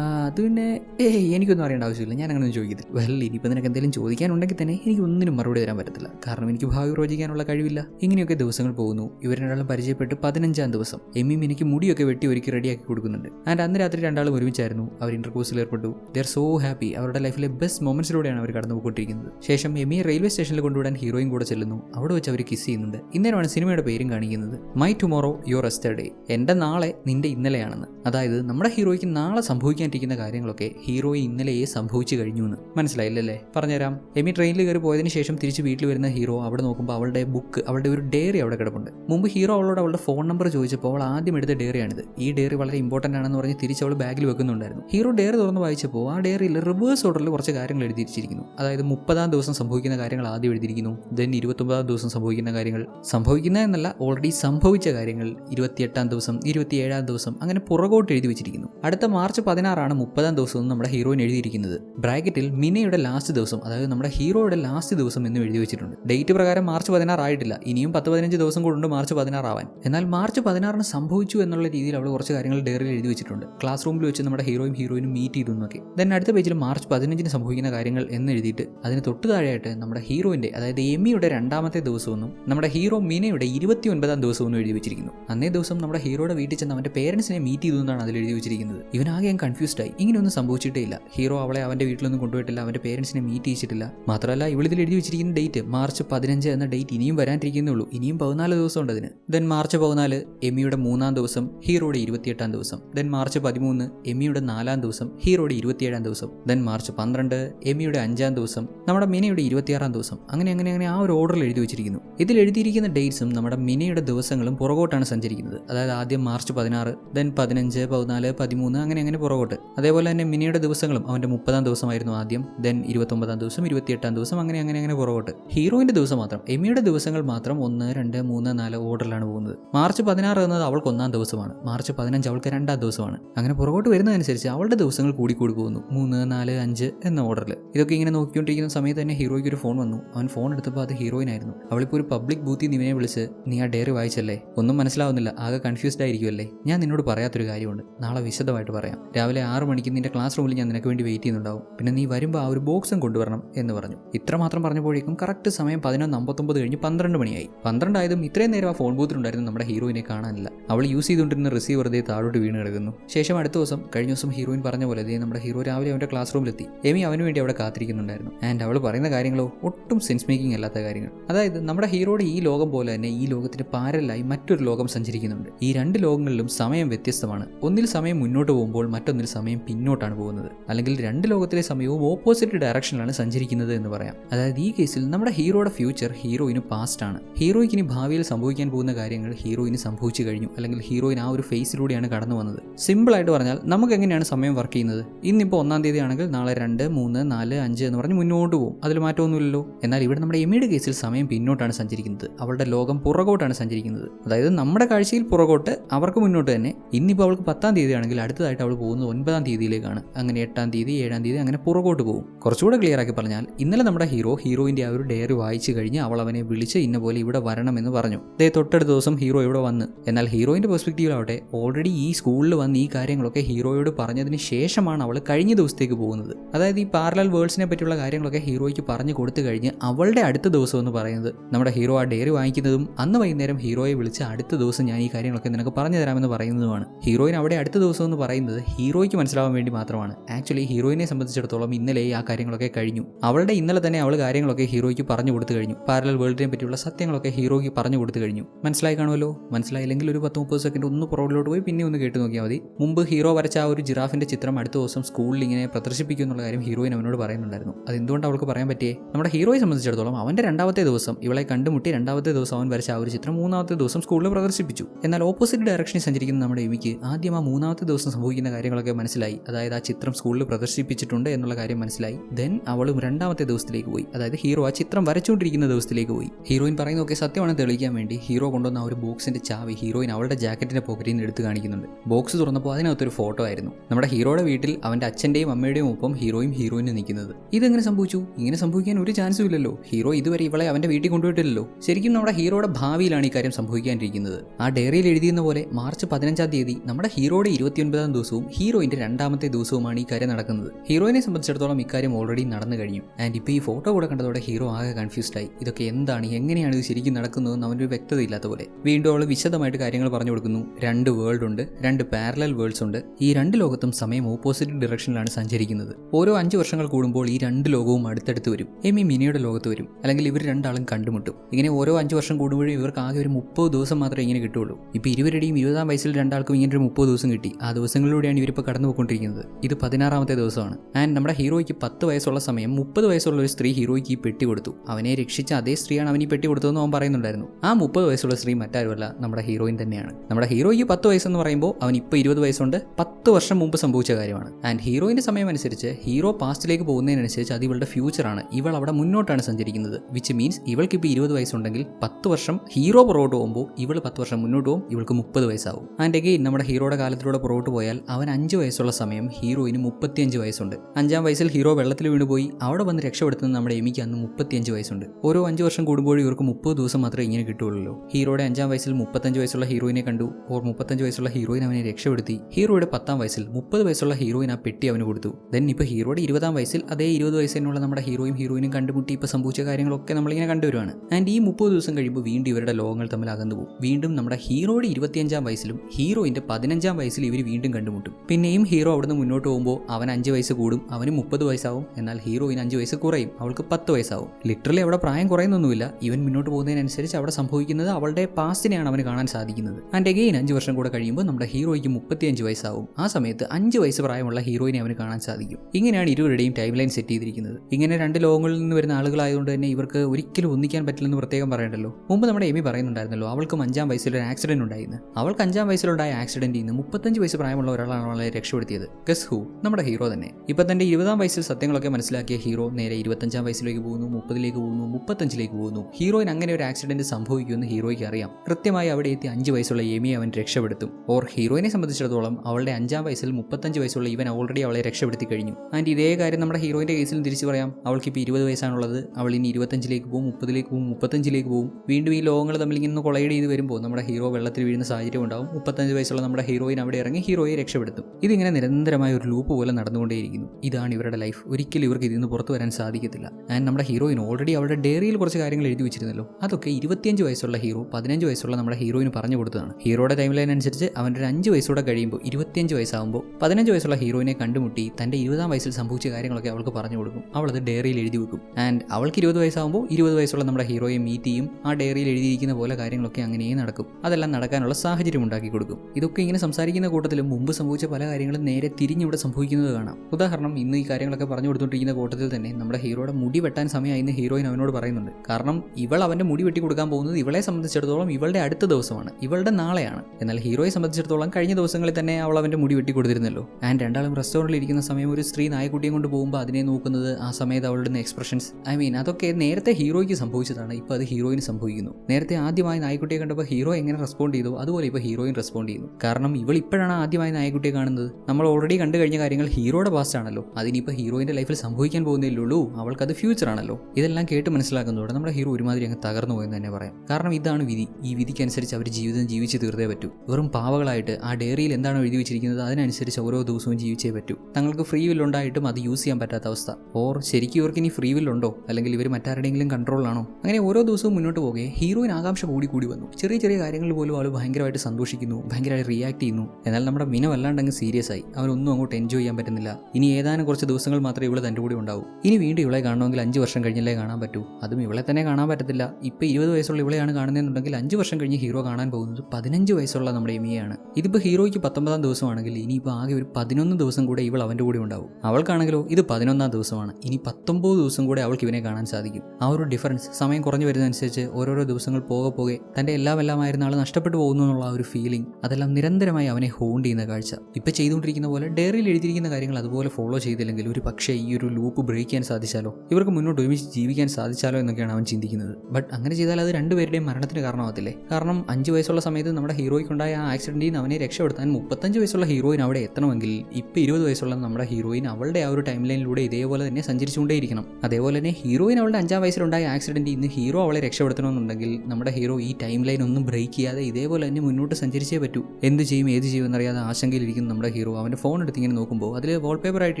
അത് പിന്നെ ഏയ് എനിക്കൊന്നും അറിയേണ്ട ആവശ്യമില്ല. ഞാൻ അങ്ങനെ ഒന്നും ചോദിക്കത്തില്ല. വെൽ ഇനിയിപ്പോൾ നിനക്ക് എന്തെങ്കിലും ചോദിക്കാനുണ്ടെങ്കിൽ തന്നെ എനിക്ക് ഒന്നിനും മറുപടി തരാൻ പറ്റത്തില്ല. കാരണം എനിക്ക് ഭാവി പ്രവചിക്കാനുള്ള കഴിവില്ല. ഇങ്ങനെയൊക്കെ ദിവസങ്ങൾ പോകുന്നു. ഇവർ രണ്ടാളും പരിചയപ്പെട്ട് പതിനഞ്ചാം ദിവസം എമ്മിയും എനിക്ക് മുടിയൊക്കെ വെട്ടി ഒരുക്കി റെഡിയാക്കി കൊടുക്കുന്നുണ്ട്. ആൻഡ് അന്ന് രാത്രി രണ്ടാളും ഒരുമിച്ചായിരുന്നു അവർ ഇന്റർകോഴ്സിൽ ഏർപ്പെട്ടു. ദർ സോ ഹാപ്പി അവരുടെ ലൈഫിലെ ബെസ്റ്റ് മൊമെന്റ്സിലൂടെയാണ് അവർ കടന്നു പോയിക്കൊണ്ടിരിക്കുന്നത് ശേഷം എമ്മിയെ റെയിൽവേ സ്റ്റേഷനിൽ കൊണ്ടുവിടാൻ ഹീറോയും കൂടെ ചെല്ലുന്നു. അവിടെ വെച്ച് അവർ കിസ് ചെയ്യുന്നുണ്ട്. ഇന്നേരമാണ് സിനിമയുടെ പേരും കാണിക്കുന്നത്. മൈ ടുമോറോ യുവർ എസ്റ്റർഡേ എന്റെ നാളെ നിന്റെ ഇന്നലെയാണെന്ന്. അതായത് നമ്മുടെ ഹീറോയ്ക്ക് നാളെ സംഭവിക്കാനിരിക്കുന്ന കാര്യങ്ങളൊക്കെ ഹീറോയെ ഇന്നലെയെ സംഭവിച്ചു കഴിഞ്ഞു എന്ന് മനസ്സിലായില്ലല്ലേ? പറഞ്ഞുതരാം. എമി ട്രെയിനിൽ കയറി പോയതിനു ശേഷം തിരിച്ച് വീട്ടിൽ വരുന്ന ഹീറോ അവിടെ നോക്കുമ്പോൾ അവളുടെ ബുക്ക് അവളുടെ ഒരു ഡയറി അവിടെ കിടപ്പുണ്ട്. മുമ്പ് ഹീറോ അവളോട് അവളുടെ ഫോൺ നമ്പർ ചോദിച്ചപ്പോൾ അവൾ ആദ്യം എടുത്ത ഡയറിയാണിത് ഈ ഡയറി വളരെ ഇമ്പോർട്ടന്റ് ആണെന്ന് പറഞ്ഞ് തിരിച്ച് അവൾ ബാഗിൽ വെക്കുന്നുണ്ടായിരുന്നു. ഹീറോ ഡയറി തുറന്ന് വായിച്ചപ്പോൾ ആ ഡയറിയിൽ റിവേഴ്സ് ഓർഡറിൽ കുറച്ച് കാര്യങ്ങൾ എഴുതിയിരിക്കുന്നു അതായത് മുപ്പതാം ദിവസം സംഭവിക്കുന്ന കാര്യങ്ങൾ ആദ്യം എഴുതിയിരിക്കുന്നു ദെൻ ഇരുപത്തൊമ്പതാം ദിവസം സംഭവിക്കുന്ന കാര്യങ്ങൾ. സംഭവിക്കുന്ന എന്നല്ല ഓൾറെഡി സംഭവിച്ച കാര്യങ്ങൾ ഇരുപത്തിയെട്ടാം ദിവസം ഇരുപത്തിയേഴാം ദിവസം അങ്ങനെ പുറകോട്ട് എഴുതി വെച്ചിരിക്കുന്നു. അടുത്ത മാർച്ച് പതിനാറാണ് മുപ്പതാം ദിവസം നമ്മുടെ ഹീറോയിൻ എഴുതിയിരിക്കുന്നത്. ബ്രാക്കറ്റിൽ മിനയുടെ ലാസ്റ്റ് ദിവസം അതായത് നമ്മുടെ ഹീറോയുടെ ലാസ്റ്റ് ദിവസം എന്ന് എഴുതി വെച്ചിട്ടുണ്ട്. ഡേറ്റ് പ്രകാരം മാർച്ച് പതിനാറ് ആയിട്ടില്ല. ഇനിയും പത്ത് പതിനഞ്ച് ദിവസം കൂടുണ്ട് മാർച്ച് പതിനാറാവാൻ എന്നാൽ മാർച്ച് പതിനാറിന് സംഭവിച്ചു എന്നുള്ള രീതിയിൽ അവൾ കുറച്ച് കാര്യങ്ങൾ ഡയറിയിൽ എഴുതി വെച്ചിട്ടുണ്ട്. ക്ലാസ് റൂമിൽ വെച്ച് നമ്മുടെ ഹീറോയും ഹീറോയിനും മീറ്റ് ചെയ്തു എന്നൊക്കെ. ദെൻ അടുത്ത പേജിൽ മാർച്ച് പതിനഞ്ചിന് സംഭവിക്കുന്ന കാര്യങ്ങൾ എന്ന് എഴുതിയിട്ട് അതിന് തൊട്ട് താഴെയായിട്ട് നമ്മുടെ ഹീറോയിന്റെ അതായത് എമിയുടെ രണ്ടാമത്തെ ദിവസമെന്നും നമ്മുടെ ഹീറോ മീനയുടെ ഇരുപത്തി ഒൻപതാം ദിവസമെന്നും എഴുതി വെച്ചിരിക്കുന്നു. അന്നേ ദിവസം നമ്മുടെ ഹീറോയുടെ വീട്ടിൽ ചെന്ന് അവന്റെ പേരൻസിനെ മീറ്റ് ചെയ്തു എന്നാണ് അതിൽ എഴുതി വെച്ചിരിക്കുന്നത്. ഇവനാകെ ഞാൻ കൺഫ്യൂസ്ഡ് ആയി. ഇങ്ങനെയൊന്നും സംഭവിച്ചിട്ടേ ഇല്ല. ഹീറോ അവളെ അവന്റെ വീട്ടിലൊന്നും കൊണ്ടുപോയിട്ടില്ല. അവന്റെ പേരൻസിനെ മീറ്റ് ചെയ്യിച്ചിട്ടില്ല. മാത്രമല്ല ഇവളിതിൽ എഴുതി വെച്ചിരിക്കുന്ന ഡേറ്റ് മാർച്ച് പതിനഞ്ച് എന്ന ഡേറ്റ് ഇനിയും വരാനിരിക്കുന്നേ ഉള്ളൂ ഇനിയും പതിനാല് ദിവസം ഉണ്ട് അതിന്. ദെൻ മാർച്ച് പതിനാല് എമ്മിയുടെ മൂന്നാം ദിവസം ഹീറോയുടെ ഇരുപത്തിയെട്ടാം ദിവസം. ദെൻ മാർച്ച് പതിമൂന്ന് എമ്മിയുടെ നാലാം ദിവസം ഹീറോയുടെ ഇരുപത്തിയേഴാം ദിവസം. ദെൻ മാർച്ച് പന്ത്രണ്ട് എമ്മിയുടെ അഞ്ചാം ദിവസം നമ്മുടെ മിനയുടെ ഇരുപത്തിയാറാം ദിവസം. അങ്ങനെ അങ്ങനെ അങ്ങനെ ആ ഒരു ഓർഡറിൽ എഴുതി വെച്ചിരിക്കുന്നു. ഇതിൽ എഴുതിയിരിക്കുന്ന ഡേറ്റ്സും നമ്മുടെ മിനയുടെ ദിവസങ്ങളും പുറകോട്ടാണ് സഞ്ചരിക്കുന്നത്. അതായത് ആദ്യം മാർച്ച് പതിനാറ് ദെൻ പതിനഞ്ച് പതിനാല് പതിമൂന്ന് അങ്ങനെ അങ്ങനെ പുറകോട്ട്. അതേപോലെ തന്നെ മിനയുടെ ദിവസങ്ങളും അവന്റെ മുപ്പതാം ദിവസമായിരുന്നു ആദ്യം ദെൻ ഇരുപത്തൊമ്പതാം ദിവസം ഇരുപത്തിയെട്ടാം ദിവസം. അങ്ങനെ അങ്ങനെ അങ്ങനെ പുറകോട്ട്. ഹീറോയിന്റെ ദിവസം മാത്രം. എമിയുടെ ദിവസങ്ങൾ മാത്രം ഒന്ന് രണ്ട് മൂന്ന് നാല് ഓർഡറിലാണ് പോകുന്നത്. മാർച്ച് പതിനാറ് എന്നത് അവൾക്ക് ഒന്നാം ദിവസമാണ്. മാർച്ച് പതിനഞ്ച് അവൾക്ക് രണ്ടാം ദിവസമാണ്. അങ്ങനെ പുറകോട്ട് വരുന്നതനുസരിച്ച് അവളുടെ ദിവസങ്ങൾ കൂടി കൂടി പോകുന്നു. മൂന്ന് നാല് അഞ്ച് എന്ന ഓർഡറിൽ. ഇതൊക്കെ ഇങ്ങനെ നോക്കിക്കൊണ്ടിരിക്കുന്ന സമയത്ത് തന്നെ ഹീറോയ്ക്ക് ഒരു ഫോൺ വന്നു. അവൻ ഫോൺ എടുത്തപ്പോൾ അത് ഹീറോയിനായിരുന്നു. അവളിപ്പോൾ ഒരു പബ്ലിക് ബൂത്തിൽ നിവിനെ വിളിച്ച് നീ ആ ഡയറി വായിച്ചല്ലേ? ഒന്നും മനസ്സിലാവുന്നില്ല. ആകെ കൺഫ്യൂസ്ഡ് ആയിരിക്കുമല്ലേ ഞാൻ നിന്നോട് പറയാത്തൊരു കാര്യമുണ്ട്. നാളെ വിശദമായിട്ട് പറയാം. രാവിലെ ആറ് മണിക്ക് നിന്റെ ക്ലാസ് റൂമിൽ ഞാൻ നിനക്ക് വേണ്ടി വെയിറ്റ് ചെയ്യുന്നുണ്ടാവും. പിന്നെ നീ വരുമ്പോൾ ആ ഒരു ബോക്സും കൊണ്ടുവരണം എന്ന് പറഞ്ഞു. ഇത്രമാത്രം പറഞ്ഞപ്പോഴേക്കും കറക്റ്റ് സമയം പതിനൊന്ന് അമ്പത്തൊമ്പത് കഴിഞ്ഞ് പന്ത്രണ്ട് മണിയായി. പന്ത്രണ്ടായതും ഇത്രയും നേരം ആ ഫോൺ ബൂത്തിലുണ്ടായിരുന്നു നമ്മുടെ ഹീറോയിനെ കാണാനില്ല. അവൾ യൂസ് ചെയ്തുകൊണ്ടിരുന്ന റിസീവർ വെറുതെ താഴോട്ട് വീണ് കിടക്കുന്നു. ശേഷം അടുത്ത ദിവസം കഴിഞ്ഞ ദിവസം ഹീറോയിൻ പറഞ്ഞ പോലെ ദേ നമ്മുടെ ഹീറോ രാവിലെ അവന്റെ ക്ലാസ് റൂമിലെത്തി എമി അവന് വേണ്ടി അവിടെ കാത്തിരിക്കുന്നുണ്ടായിരുന്നു. ആൻഡ് അവൾ പറയുന്ന കാര്യങ്ങളോ ഒട്ടും സെൻസ് മേക്കിംഗ് അല്ലാത്ത കാര്യങ്ങൾ. അതായത് നമ്മുടെ ഹീറോയുടെ ഈ ലോകം പോലെ തന്നെ ഈ ലോകത്തിന് പാരലായി മറ്റൊരു ലോകം സഞ്ചരിക്കുന്നുണ്ട്. ഈ രണ്ട് ലോകങ്ങളിലും സമയം വ്യത്യസ്തമാണ്. ഒന്നിൽ സമയം മുന്നോട്ട് പോകുമ്പോൾ മറ്റൊന്നിൽ സമയം പിന്നോട്ടാണ് പോകുന്നത്. അല്ലെങ്കിൽ രണ്ട് ലോകത്തിലെ സമയവും ഓപ്പോസിറ്റ് ഡയറക്ഷനിലാണ് സഞ്ചരിക്കുന്നത്. എന്ന് പറയാം. അതായത് ഈ കേസിൽ നമ്മുടെ ഹീറോയുടെ ഫ്യൂച്ചർ ഹീറോയിന് പാസ്റ്റ് ആണ്. ഹീറോയ്ക്ക് ഇനി ഭാവിയിൽ സംഭവിക്കാൻ പോകുന്ന കാര്യങ്ങൾ ഹീറോയിന് സംഭവിച്ചു കഴിഞ്ഞു. അല്ലെങ്കിൽ ഹീറോയിൻ ആ ഒരു ഫേസിലൂടെയാണ് കടന്നു വന്നത്. സിമ്പിൾ ആയിട്ട് പറഞ്ഞാൽ നമുക്ക് എങ്ങനെയാണ് സമയം വർക്ക് ചെയ്യുന്നത്? ഇന്നിപ്പോൾ ഒന്നാം തീയതി ആണെങ്കിൽ നാളെ രണ്ട് മൂന്ന് നാല് അഞ്ച് എന്ന് പറഞ്ഞ് മുന്നോട്ട് പോകും. അതിൽ മാറ്റമൊന്നുമില്ലല്ലോ. എന്നാൽ ഇവിടെ നമ്മുടെ എമിയുടെ കേസിൽ സമയം പിന്നോട്ടാണ് സഞ്ചരിക്കുന്നത്. അവളുടെ ലോകം പുറകോട്ടാണ് സഞ്ചരിക്കുന്നത്. അതായത് നമ്മുടെ കാഴ്ചയിൽ പുറകോട്ട് അവർക്ക് മുന്നോട്ട് തന്നെ ഇന്നിപ്പോൾ അവൾക്ക് പത്താം തീയതി ആണെങ്കിൽ അടുത്തതായിട്ട് അവൾ പോകുന്നത് ഒൻപതാം തീയതിയിലേക്കാണ്. അങ്ങനെ എട്ടാം തീയതി ഏഴാം തീയതി അങ്ങനെ പുറകോട്ട് പോകും. കുറച്ചുകൂടെ ക്ലിയർ ആക്കി പറഞ്ഞാൽ ഇന്നലെ നമ്മുടെ ഹീറോ ഹീറോയിന്റെ ആ ഒരു ഡയറി വായിച്ചു കഴിഞ്ഞ് അവൾ അവനെ വിളിച്ച് ഇന്ന പോലെ ഇവിടെ വരണമെന്ന് പറഞ്ഞു. ദേ തൊട്ടടുത്ത ദിവസം ഹീറോ ഇവിടെ വന്ന്. എന്നാൽ ഹീറോയിന്റെ പെർസ്പെക്റ്റീവിലാവട്ടെ ഓൾറെഡി ഈ സ്കൂളിൽ വന്ന് ഈ കാര്യങ്ങളൊക്കെ ഹീറോയോട് പറഞ്ഞതിന് ശേഷമാണ് അവൾ കഴിഞ്ഞ ദിവസത്തേക്ക് പോകുന്നത്. അതായത് ഈ പാരലൽ വേൾഡ്സിനെ പറ്റിയുള്ള കാര്യങ്ങളൊക്കെ ഹീറോയ്ക്ക് പറഞ്ഞു കൊടുത്തു കഴിഞ്ഞ് അവളുടെ അടുത്ത ദിവസം എന്ന് പറയുന്നത്. നമ്മുടെ ഹീറോ ആ ഡയറി വാങ്ങിക്കുന്നതും അന്ന് വൈകുന്നേരം ഹീറോയെ വിളിച്ച് അടുത്ത ദിവസം ഞാൻ ഈ കാര്യങ്ങളൊക്കെ നിനക്ക് പറഞ്ഞു തരാമെന്ന് പറയുന്നതുമാണ്. ഹീറോയിൻ അവിടെ അടുത്ത ദിവസം എന്ന് പറയുന്നത് ഹീറോയ്ക്ക് മനസ്സിലാവാൻ വേണ്ടി മാത്രമാണ്. ആക്ച്വലി ഹീറോയിനെ സംബന്ധിച്ചിടത്തോളം ഇന്നലെ ആ കാര്യങ്ങളൊക്കെ കഴിഞ്ഞു. അവളുടെ ഇന്നലെ തന്നെ അവൾ കാര്യങ്ങളൊക്കെ ഹീറോയ്ക്ക് പറഞ്ഞു കൊടുത്തു കഴിഞ്ഞു. പാരലൽ വേൾഡിനെ പറ്റിയുള്ള സത്യങ്ങളൊക്കെ ഹീറോയ്ക്ക് പറഞ്ഞു കൊടുത്തു കഴിഞ്ഞു. മനസ്സിലായി കാണുമല്ലോ? മനസ്സിലായില്ലെങ്കിൽ ഒരു പത്ത് മുപ്പത് സെക്കൻഡ് ഒന്ന് പുറകിലോട്ട് പോയി പിന്നെ ഒന്ന് കേട്ട് നോക്കിയാൽ മതി. മുമ്പ് ഹീറോ വരച്ച ആ ഒരു ജിറാഫിന്റെ ചിത്രം അടുത്ത ദിവസം സ്കൂളിൽ ഇങ്ങനെ പ്രദർശിപ്പിക്കും എന്നുള്ള കാര്യം ഹീറോയിൻ അവനോട് പറയുന്നുണ്ടായിരുന്നു. അതെന്തുകൊണ്ട് അവൾക്ക് പറയാൻ പറ്റിയേ? നമ്മുടെ ഹീറോയെ സംബന്ധിച്ചിടത്തോളം അവന്റെ രണ്ടാമത്തെ ദിവസം ഇവളെ കണ്ടുമുട്ടി രണ്ടാമത്തെ ദിവസം അവൻ വരച്ച ആ ഒരു ചിത്രം മൂന്നാമത്തെ ദിവസം സ്കൂളിൽ പ്രദർശിപ്പിച്ചു. എന്നാൽ ഓപ്പോസിറ്റ് ഡയറക്ഷനിൽ സഞ്ചരിക്കുന്ന നമ്മുടെ എമിക്ക് ആദ്യം ആ മൂന്നാമത്തെ ദിവസം സംഭവിക്കുന്ന കാര്യങ്ങളൊക്കെ മനസ്സിലായി. അതായത് ആ ചിത്രം സ്കൂളിൽ പ്രദർശിപ്പിച്ചിട്ടുണ്ട് എന്നുള്ള കാര്യം മനസ്സിലായി. ദെൻ അവളും രണ്ടാമത്തെ ദിവസത്തിലേക്ക് പോയി. അതായത് ഹീറോ ആ ചിത്രം വരച്ചുകൊണ്ടിരിക്കുന്ന ദിവസത്തിലേക്ക് പോയി. ഹീറോയിൻ പറയുന്നതൊക്കെ സത്യമാണ് തെളിയിക്കാൻ വേണ്ടി ഹീറോ കൊണ്ടുവന്ന ആ ഒരു ബോക്സിന്റെ ചാവി ഹീറോയിൻ അവളുടെ ജാക്കറ്റിന്റെ പോക്കറ്റിൽ നിന്ന് എടുത്ത് കാണിക്കുന്നുണ്ട്. ബോക്സ് തുറന്നപ്പോൾ അതിനകത്തൊരു ഫോട്ടോ ആയിരുന്നു. നമ്മുടെ ഹീറോയുടെ വീട്ടിൽ അവന്റെ അച്ഛന്റെയും അമ്മയുടെയും ഒപ്പം ഹീറോയും ഹീറോയിനും നിൽക്കുന്നത്. ഇതെങ്ങനെ സംഭവിച്ചു? ഇങ്ങനെ സംഭവിക്കാൻ ഒരു ചാൻസും ഇല്ലല്ലോ. ഹീറോ ഇതുവരെ ഇവളെ അവന്റെ വീട്ടിൽ കൊണ്ടുപോയിട്ടില്ലല്ലോ. ശരിക്കും നമ്മുടെ ഹീറോയുടെ ഭാവിയിലാണ് ഈ കാര്യം സംഭവിക്കാനിരിക്കുന്നത്. ആ ഡയറിയിൽ എഴുതിയെന്ന പോലെ മാർച്ച് പതിനഞ്ചാം തീയതി നമ്മുടെ ഹീറോയുടെ ഇരുപത്തിയൊൻപതാം ദിവസവും ഹീറോയിന്റെ രണ്ടാമത്തെ ദിവസവുമാണ് ഈ കാര്യം നടക്കുന്നത്. ഹീറോയിനെ സംബന്ധിച്ചിടത്തോളം ഇക്കാര്യം ഓൾറെഡി നടന്നു കഴിഞ്ഞു. ആൻഡ് ഇപ്പോൾ ഈ ഫോട്ടോ കൂടെ കണ്ടതോടെ ഹീറോ ആകെ കൺഫ്യൂസ്ഡ് ആയി. ഇതൊക്കെ എന്താണ്? എങ്ങനെയാണ് ഇത് ശരിക്കും നടക്കുന്നതെന്ന് അവനൊരു വ്യക്തത ഇല്ലാത്ത പോലെ. വീണ്ടും അവൾ വിശദമായിട്ട് കാര്യങ്ങൾ പറഞ്ഞു കൊടുക്കുന്നു. രണ്ട് വേൾഡ് ഉണ്ട് രണ്ട് പാരലൽ വേൾഡ്സ് ഉണ്ട്. ഈ രണ്ട് ലോകത്തും സമയം ഓപ്പോസിറ്റ് ഡിറക്ഷനിലാണ് സഞ്ചരിക്കുന്നത്. ഓരോ അഞ്ച് വർഷങ്ങൾ കൂടുമ്പോൾ ഈ രണ്ട് ലോകവും അടുത്തടുത്ത് വരും. എം ഈ മിനിയുടെ ലോകത്ത് വരും. അല്ലെങ്കിൽ ഇവർ രണ്ടാളും കണ്ടുമുട്ടും. ഇങ്ങനെ ഓരോ അഞ്ച് വർഷം കൂടുമ്പോഴും ഇവർക്ക് ആകെ ഒരു മുപ്പത് ദിവസം മാത്രമേ ഇങ്ങനെ കിട്ടുള്ളൂ ഇപ്പോൾ ഇരുവരുടെയും ഇരുപതാം വയസ്സിൽ രണ്ടാൾക്കും ഇങ്ങനെ ഒരു മുപ്പത് ദിവസം കിട്ടി. ആ ദിവസങ്ങളിലൂടെയാണ് ഇവരിപ്പോൾ കടന്നു പോയിക്കൊണ്ടിരിക്കുന്നത് ഇത് പതിനാറാമത്തെ ദിവസമാണ്. ആൻഡ് നമ്മുടെ ഹീറോയ്ക്ക് പത്ത് വയസ്സുള്ള സമയം മുപ്പത് വയസ്സുള്ള ഒരു സ്ത്രീ ഹീറോയ്ക്ക് ഈ പെട്ടി കൊടുത്തു. അവനെ രക്ഷിച്ച അതേ സ്ത്രീയാണ് അവൻ ഈ പെട്ടി കൊടുത്തതെന്ന് അവൻ പറയുന്നുണ്ടായിരുന്നു. ആ മുപ്പത് വയസ്സുള്ള സ്ത്രീ മറ്റാരുമല്ല നമ്മുടെ ഹീറോയിൻ തന്നെയാണ്. നമ്മുടെ ഹീറോയ്ക്ക് പത്ത് വയസ്സെന്ന് പറയുമ്പോൾ അവൻ ഇപ്പോൾ ഇരുപത് വയസ്സുണ്ട് പത്ത് വർഷം മുമ്പ് സംഭവിച്ച കാര്യമാണ്. ആൻഡ് ഹീറോയിന്റെ സമയമനുസരിച്ച് ഹീറോ പാസ്റ്റിലേക്ക് പോകുന്നതിനനുസരിച്ച് അത് ഇവളുടെ ഫ്യൂച്ചറാണ്. ഇവൾ അവിടെ മുന്നോട്ടാണ് സഞ്ചരിക്കുന്നത് വിച്ച് മീൻസ് ഇവൾക്ക് ഇപ്പോൾ ഇരുപത് വയസ്സുണ്ടെങ്കിൽ പത്ത് വർഷം ഹീറോ പുറകോട്ട് പോകുമ്പോൾ ഇവൾ പത്ത് വർഷം മുന്നോട്ട് പോകും ഇവൾക്ക് മുപ്പത് വയസ്സാവും. ആൻഡ് എഗെയിൻ നമ്മുടെ ഹീറോയുടെ കാലത്തിലൂടെ പുറകോട്ട് പോയാൽ അവൻ അഞ്ച് വയസ്സുള്ള സമയം ഹീറോയിന് മുപ്പത്തിയഞ്ച് വയസ്സുണ്ട്. അഞ്ചാം വയസ്സിൽ ഹീറോ വെള്ളത്തിൽ വീണുപോയി അവിടെ വന്ന് രക്ഷപ്പെടുത്തുന്ന നമ്മുടെ എമിക്ക് അന്ന് മുപ്പത്തിയഞ്ച് വയസ്സുണ്ട്. ഓരോ അഞ്ച് വർഷം കൂടുമ്പോഴും ഇവർക്ക് മുപ്പത് ദിവസം മാത്രമേ ഇങ്ങനെ കിട്ടുള്ളൂ ഹീറോയുടെ അഞ്ചാം വയസ്സിൽ മുപ്പത്തഞ്ച് വയസ്സുള്ള ഹീറോയിനെ കണ്ടു. ഓർ മുപ്പത്തഞ്ച് വയസ്സുള്ള ഹീറോയിൻ അവനെ രക്ഷപ്പെടുത്തി. ഹീറോയുടെ പത്താം വയസ്സിൽ മുപ്പത് വയസ്സുള്ള ഹീറോയിൻ ആ പെട്ടി അവന് കൊടുത്തു. ദെൻ ഇപ്പോൾ ഹീറോയുടെ ഇരുപതാം വയസ്സിൽ അതേ ഇരുപത് വയസ്സിനുള്ള നമ്മുടെ ഹീറോയും ഹീറോയിനും കണ്ടുമുട്ടി ഇപ്പോൾ സംഭവിച്ച കാര്യങ്ങളൊക്കെ നമ്മളിങ്ങനെ കണ്ടുവരുവാണ്. ആൻഡ് ഈ മുപ്പത് ദിവസം കഴിയുമ്പോൾ വീണ്ടും ഇവരുടെ ലോകങ്ങൾ തമ്മിൽ അകന്നു പോകും. വീണ്ടും നമ്മുടെ ഹീറോയുടെ ഇരുപത്തിയഞ്ചാം വയസ്സിലും ഹീറോയിന്റെ പതിനഞ്ചാം വയസ്സിൽ ഇവർ വീണ്ടും കണ്ടുമുട്ടും. പിന്നെയും ഹീറോ അവിടുന്ന് മുന്നോട്ട് പോകുമ്പോൾ അവൻ അഞ്ച് വയസ്സ് കൂടും അവന് മുപ്പത് വയസ്സാവും. എന്നാൽ ഹീറോയിന് അഞ്ച് വയസ്സ് കുറയും. അവൾക്ക് പത്ത് വയസ്സാവും. ലിറ്ററലി അവിടെ പ്രായം കുറയുന്നൊന്നുമില്ല. ഇവൻ മുന്നോട്ട് പോകുന്നതിനനുസരിച്ച് അവിടെ സംഭവിക്കുന്നത് അവളുടെ പാസ്റ്റിനെയാണ് അവന് കാണാൻ സാധിക്കുന്നത്. ആൻഡ് എഗെയിൻ അഞ്ച് വർഷം കൂടെ കഴിയുമ്പോൾ നമ്മുടെ ഹീറോയ്ക്ക് മുപ്പത്തിയഞ്ച് വയസ്സാവും. ആ സമയത്ത് അഞ്ച് വയസ്സ് പ്രായമുള്ള ഹീറോയിനെ അവന് കാണാൻ സാധിക്കും. ഇങ്ങനെയാണ് ഇരുവരുടെയും ടൈം ലൈൻ സെറ്റ് ചെയ്തിരിക്കുന്നത്. ഇങ്ങനെ രണ്ട് ലോകങ്ങളിൽ നിന്ന് വരുന്ന ആളുകളായതുകൊണ്ട് തന്നെ ഇവർക്ക് ഒരിക്കലും ഒന്നിക്കാൻ പറ്റില്ലെന്ന് പ്രത്യേകം പറയണ്ടല്ലോ. മുമ്പ് നമ്മുടെ എമി പറയുന്നുണ്ടായിരുന്നല്ലോ അവൾക്കും അഞ്ചാം വയസ്സിൽ ഒരു ആക്സിഡന്റ് ഉണ്ടായിരുന്നു അവൾക്ക് അഞ്ചാം വയസ്സിലുണ്ടായ ആക്സിഡന്റിൽ നിന്ന് മുപ്പത്തഞ്ച് വയസ്സ് പ്രായമുള്ള ഒരാളാണ് അവളെ രക്ഷപ്പെടുത്തിയത്. ഗസ് ഹു നമ്മുടെ ഹീറോ തന്നെ. ഇപ്പൊ തന്റെ ഇരുപതാം വയസ്സിൽ സത്യങ്ങളൊക്കെ മനസ്സിലാക്കിയ ഹീറോ നേരെ ഇരുപത്തഞ്ചാം വയസ്സിലേക്ക് പോകുന്നു മുപ്പതിലേക്ക് പോകുന്നു മുപ്പത്തഞ്ചിലേക്ക് പോകുന്നു. ഹീറോയിൻ അങ്ങനെ ഒരു ആക്സിഡന്റ് സംഭവിക്കുമെന്ന് ഹീറോയ്ക്ക് അറിയാം. കൃത്യമായി അവിടെ എത്തി അഞ്ച് വയസ്സുള്ള എമിയെ അവൻ രക്ഷപ്പെടുത്തും. ഓർ ഹീറോയിനെ സംബന്ധിച്ചിടത്തോളം അവളുടെ അഞ്ചാം വയസ്സിൽ മുപ്പത്തഞ്ച് വയസ്സുള്ള ഇവൻ ഓൾറെഡി അവളെ രക്ഷപ്പെടുത്തി കഴിഞ്ഞു. ആൻഡ് ഇതേ കാര്യം നമ്മുടെ ഹീറോയിന്റെ കേസിലും തിരിച്ചു പറയാം. അവൾക്ക് ഇപ്പോൾ ഇരുപത് വയസ്സാണുള്ളത്. അവൾ ഇനി ഇരുപത്തഞ്ചിലേക്ക് പോകും മുപ്പതിലേക്ക് പോകും മുപ്പത്തഞ്ചിലേക്ക് പോകും. വീണ്ടും ഈ ലോകങ്ങൾ തമ്മിൽ ഇങ്ങനെ കൊളൈഡ് ചെയ്ത് വരുമ്പോൾ നമ്മുടെ ഹീറോ വെള്ളത്തിൽ വീഴുന്ന സാഹചര്യം ഉണ്ടാവും. മുപ്പത്തഞ്ച് വയസ്സുള്ള നമ്മുടെ ഹീറോയിൻ അവിടെ ഇറങ്ങി ഹീറോയെ രക്ഷപ്പെടുത്തും. ഇതിങ്ങനെ നിരന്തരമായ ഒരു ലൂപ്പ് പോലെ നടന്നുകൊണ്ടേയിരിക്കുന്നു. ഇതാണ് ഇവരുടെ ലൈഫ് ഒരിക്കലും ഇവർക്ക് ഇതിൽ നിന്ന് പുറത്തു വരാൻ സാധിക്കത്തില്ല. ആൻഡ് നമ്മുടെ ഹീറോയിൻ ഓൾറെഡി അവരുടെ ഡയറിയിൽ കുറച്ച് കാര്യങ്ങൾ എഴുതി വെച്ചിരുന്നല്ലോ. അതൊക്കെ ഇരുപത്തിയഞ്ച് വയസ്സുള്ള ഹീറോ പതിനഞ്ച് വയസ്സുള്ള നമ്മുടെ ഹീറോയിന് പറഞ്ഞു കൊടുത്തതാണ്. ഹീറോയുടെ ടൈം ലൈൻ അനുസരിച്ച് അവന്റെ ഒരു അഞ്ച് വയസ്സോടെ കഴിയുമ്പോൾ ഇരുപത്തിയഞ്ച് വയസ്സാകുമ്പോൾ പതിനഞ്ച് വയസ്സുള്ള ഹീറോയിനെ കണ്ടുമുട്ടി തന്റെ ഇരുപതാം വയസ്സിൽ സംഭവിച്ച കാര്യങ്ങളൊക്കെ അവൾക്ക് പറഞ്ഞു കൊടുക്കും. അവൾ അത് ഡയറിയിൽ എഴുതി വെക്കും. ആൻഡ് അവൾക്ക് ഇരുപത് വയസ്സാകുമ്പോൾ ഇരുപത് വയസ്സുള്ള നമ്മുടെ ഹീറോയെ മീറ്റ് ചെയ്യും. ആ ഡയറിയിൽ എഴുതിയിരിക്കുന്ന പോലെ കാര്യങ്ങളൊക്കെ അങ്ങനെയേ നടക്കും. അതെല്ലാം നടക്കാനുള്ള സാഹചര്യം ഉണ്ടാക്കി കൊടുക്കും. ഇതൊക്കെ ഇങ്ങനെ സംസാരിക്കുന്ന കൂട്ടത്തിൽ മുമ്പ് സംഭവിച്ച പല കാര്യങ്ങളും നേരെ തിരിഞ്ഞിവിടെ സംഭവിക്കുന്നത് കാണാം. ഉദാഹരണം ഇന്ന് ഈ കാര്യങ്ങളൊക്കെ പറഞ്ഞു കൊടുത്തുകൊണ്ടിരിക്കുന്ന കൂട്ടത്തിൽ തന്നെ നമ്മുടെ ഹീറോയുടെ മുടി വെട്ടാൻ സമയമായി ഹീറോയിൻ അവനോട് പറയുന്നുണ്ട്. കാരണം ഇവൾ അവന്റെ മുടി വെട്ടി കൊടുക്കാൻ പോകുന്നത് ഇവളെ സംബന്ധിച്ചിടത്തോളം ഇവളുടെ അടുത്ത ദിവസമാണ് ഇവളുടെ നാളെയാണ്. എന്നാൽ ഹീറോയെ സംബന്ധിച്ചിടത്തോളം കഴിഞ്ഞ ദിവസങ്ങളിൽ തന്നെ അവൾ അവന്റെ മുടി വെട്ടി കൊടുത്തിരുന്നല്ലോ. ആൻഡ് രണ്ടാളും റെസ്റ്റോറന്റിൽ ഇരിക്കുന്ന സമയം ഒരു സ്ത്രീ നായക്കുട്ടിയും കൊണ്ട് പോകുമ്പോൾ അതിനെ നോക്കുന്നത് ആ സമയത്ത് അവളുടെ എക്സ്പ്രഷൻസ് ഐ മീൻ അതൊക്കെ നേരത്തെ ഹീറോയ്ക്ക് സംഭവിച്ചതാണ് ഇപ്പോൾ അത് ഹീറോയിന് സംഭവിക്കുന്നു. നേരത്തെ ആദ്യമായി നായക്കുട്ടിയെ കണ്ടപ്പോൾ ഹീറോ എങ്ങനെ റെസ്പോണ്ട് ചെയ്തു? അതുപോലെ ഇപ്പോൾ ഹീറോയിൻ റെസ്പോണ്ട് ചെയ്യുന്നു. കാരണം ഇവൾ ഇപ്പോഴാണ് ആദ്യമായി നായക്കുട്ടിയെ കാണുന്നത്. നമ്മൾ ഓൾറെഡി കണ്ടു കഴിഞ്ഞ കാര്യങ്ങൾ ഹീറോയുടെ പാസ്റ്റ് ആണല്ലോ. അതിനിപ്പോൾ ഹീറോയിന്റെ ലൈഫിൽ സംഭവിക്കാൻ പോകുന്നില്ലുള്ളൂ അവൾക്കത് ഫ്യൂച്ചർ ആണല്ലോ. ഇതെല്ലാം കേട്ട് മനസ്സിലാക്കുന്നതോടെ നമ്മുടെ ഹീറോ ഒരുമാതിരി അങ്ങ് തകർന്നു പോയെന്ന് തന്നെ പറയാം. കാരണം ഇതാണ് വിധി. ഈ വിധിക്കനുസരിച്ച് അവർ ജീവിതം ജീവിച്ച് തീർത്തേ പറ്റൂ. വെറും പാവകളായിട്ട് ആ ഡയറിയിൽ എന്താണ് എഴുതി വെച്ചിരിക്കുന്നത് അതിനനുസരിച്ച് ഓരോ ദിവസവും ജീവിച്ചേ പറ്റൂ. തങ്ങൾക്ക് ഫ്രീ വിൽ ഉണ്ടായിട്ടും അത് യൂസ് ചെയ്യാൻ പറ്റാത്ത അവസ്ഥ. ഓർ ശരിക്കും ഇവർക്ക് ഇനി ഫ്രീ വിൽ ഉണ്ടോ? അല്ലെങ്കിൽ ഇവർ മറ്റാരുടെയെങ്കിലും കൺട്രോളിലാണോ അങ്ങനെ ഓരോ ദിവസവും മുന്നോട്ട് പോകെ ഹീറോയിൻ ആകാംക്ഷ കൂടി കൂടി വന്നു. ചെറിയ ചെറിയ കാര്യങ്ങൾ പോലും അവൾ ഭയങ്കരമായിട്ട് സന്തോഷിക്കുന്നു ഭയങ്കരമായിട്ട് റിയാക്ട് ചെയ്യുന്നു. എന്നാൽ നമ്മുടെ വിന വല്ലാണ്ടങ്ങ് സീരിയസ് ആയി. അവനൊന്നും അങ്ങോട്ട് എൻജോയ് ചെയ്യാൻ പറ്റുന്നില്ല. ഇനി ഏതാനും കുറച്ച് ദിവസങ്ങൾ മാത്രമേ ഇവൾ തന്റെ കൂടെ ഉണ്ടാവൂ. ഇനി വീണ്ടും ഇവളെ കാണണമെങ്കിൽ അഞ്ച് വർഷം കഴിഞ്ഞല്ലേ കാണാൻ പറ്റൂ. അതും ഇവളെ തന്നെ കാണാൻ പറ്റത്തില്ല. ഇപ്പോൾ ഇരുപത് വയസ്സുള്ള ഇവളെയാണ് കാണുന്നതെന്നുണ്ടെങ്കിൽ അഞ്ച് വർഷം കഴിഞ്ഞ് ഹീറോ കാണാൻ പോകുന്നത് പതിനഞ്ച് വയസ്സുള്ള നമ്മുടെ എമിയാണ്. ഇതിപ്പോൾ ഹീറോയ്ക്ക് പത്തൊമ്പതാം ദിവസമാണെങ്കിൽ ഇനിയിപ്പോൾ ആകെ ഒരു പതിനൊന്ന് ദിവസം കൂടെ ഇവൾ അവന്റെ കൂടെ ഉണ്ടാവും. അവൾക്കാണെങ്കിലോ ഇത് പതിനൊന്നാം ദിവസമാണ്. ഇനി പത്തൊമ്പത് ദിവസം കൂടെ അവൾക്ക് ഇവനെ കാണാൻ സാധിക്കും. ആ ഒരു ഡിഫറൻസ് സമയം കുറഞ്ഞു വരുന്നതനുസരിച്ച് ഓരോരോ ദിവസങ്ങൾ പോകെ പോകെ തന്റെ എല്ലാം എല്ലാം ആയിരുന്ന ആൾ നഷ്ടപ്പെട്ടു പോകുന്നു എന്നുള്ള ഒരു ഫീലിംഗ് അതെല്ലാം നിരന്തരമായി അവനെ ഹോണ്ട് ചെയ്യുന്ന കാഴ്ച. ഇപ്പോൾ ചെയ്തുകൊണ്ടിരിക്കുന്ന പോലെ ഡയറിയിൽ എഴുതിയിരിക്കുന്ന കാര്യങ്ങൾ അതുപോലെ ഫോളോ ചെയ്തില്ലെങ്കിൽ ഒരു പക്ഷേ ഈ ഒരു ലൂപ്പ് ബ്രേക്ക് ചെയ്യാൻ സാധിച്ചാലോ? ഇവർക്ക് മുന്നോട്ട് ഒരുമിച്ച് ജീവിക്കാൻ സാധിച്ചാലോ എന്നൊക്കെയാണ് അവൻ ചിന്തിക്കുന്നത്. ബട്ട് അങ്ങനെ ചെയ്താൽ അത് രണ്ടുപേരുടെയും മരണത്തിന് കാരണമാകത്തില്ലേ? കാരണം അഞ്ച് വയസ്സുള്ള സമയത്ത് നമ്മുടെ ഹീറോയ്ക്കുണ്ടായ ആ ആക്സിഡന്റിൽ നിന്ന് അവനെ രക്ഷപ്പെടുത്താൻ മുപ്പത്തഞ്ച് വയസ്സുള്ള ഹീറോയിൻ അവിടെ എത്തണമെങ്കിൽ ഇപ്പം ഇരുപത് വയസ്സുള്ള നമ്മുടെ ഹീറോയിൻ അവളുടെ ആ ഒരു ടൈം ലൈനിലൂടെ ഇതേപോലെ തന്നെ സഞ്ചരിച്ചുകൊണ്ടേയിരിക്കണം. അതേപോലെ തന്നെ ഹീറോയിൻ അവളുടെ അഞ്ചാം വയസ്സിലുണ്ടായ ആക്സിഡന്റിൽ ഇന്ന് ഹീറോ അവളെ രക്ഷപ്പെടുത്തണമെന്നുണ്ടെങ്കിൽ നമ്മുടെ ഹീറോ ഈ ടൈം ലൈൻ ഒന്നും ബ്രേക്ക് ചെയ്യാതെ ഇതേപോലെ തന്നെ മുന്നോട്ട് സഞ്ചരിച്ചേ പറ്റൂ. എന്ത് ചെയ്യും ഏത് ചെയ്യും എന്നറിയാതെ ആശങ്കയിലിരിക്കുന്ന നമ്മുടെ ഹീറോ അവന്റെ ഫോൺ എടുത്ത് ഇങ്ങനെ നോക്കുമ്പോൾ അതിൽ വാൾപേപ്പർ ആയിട്ട്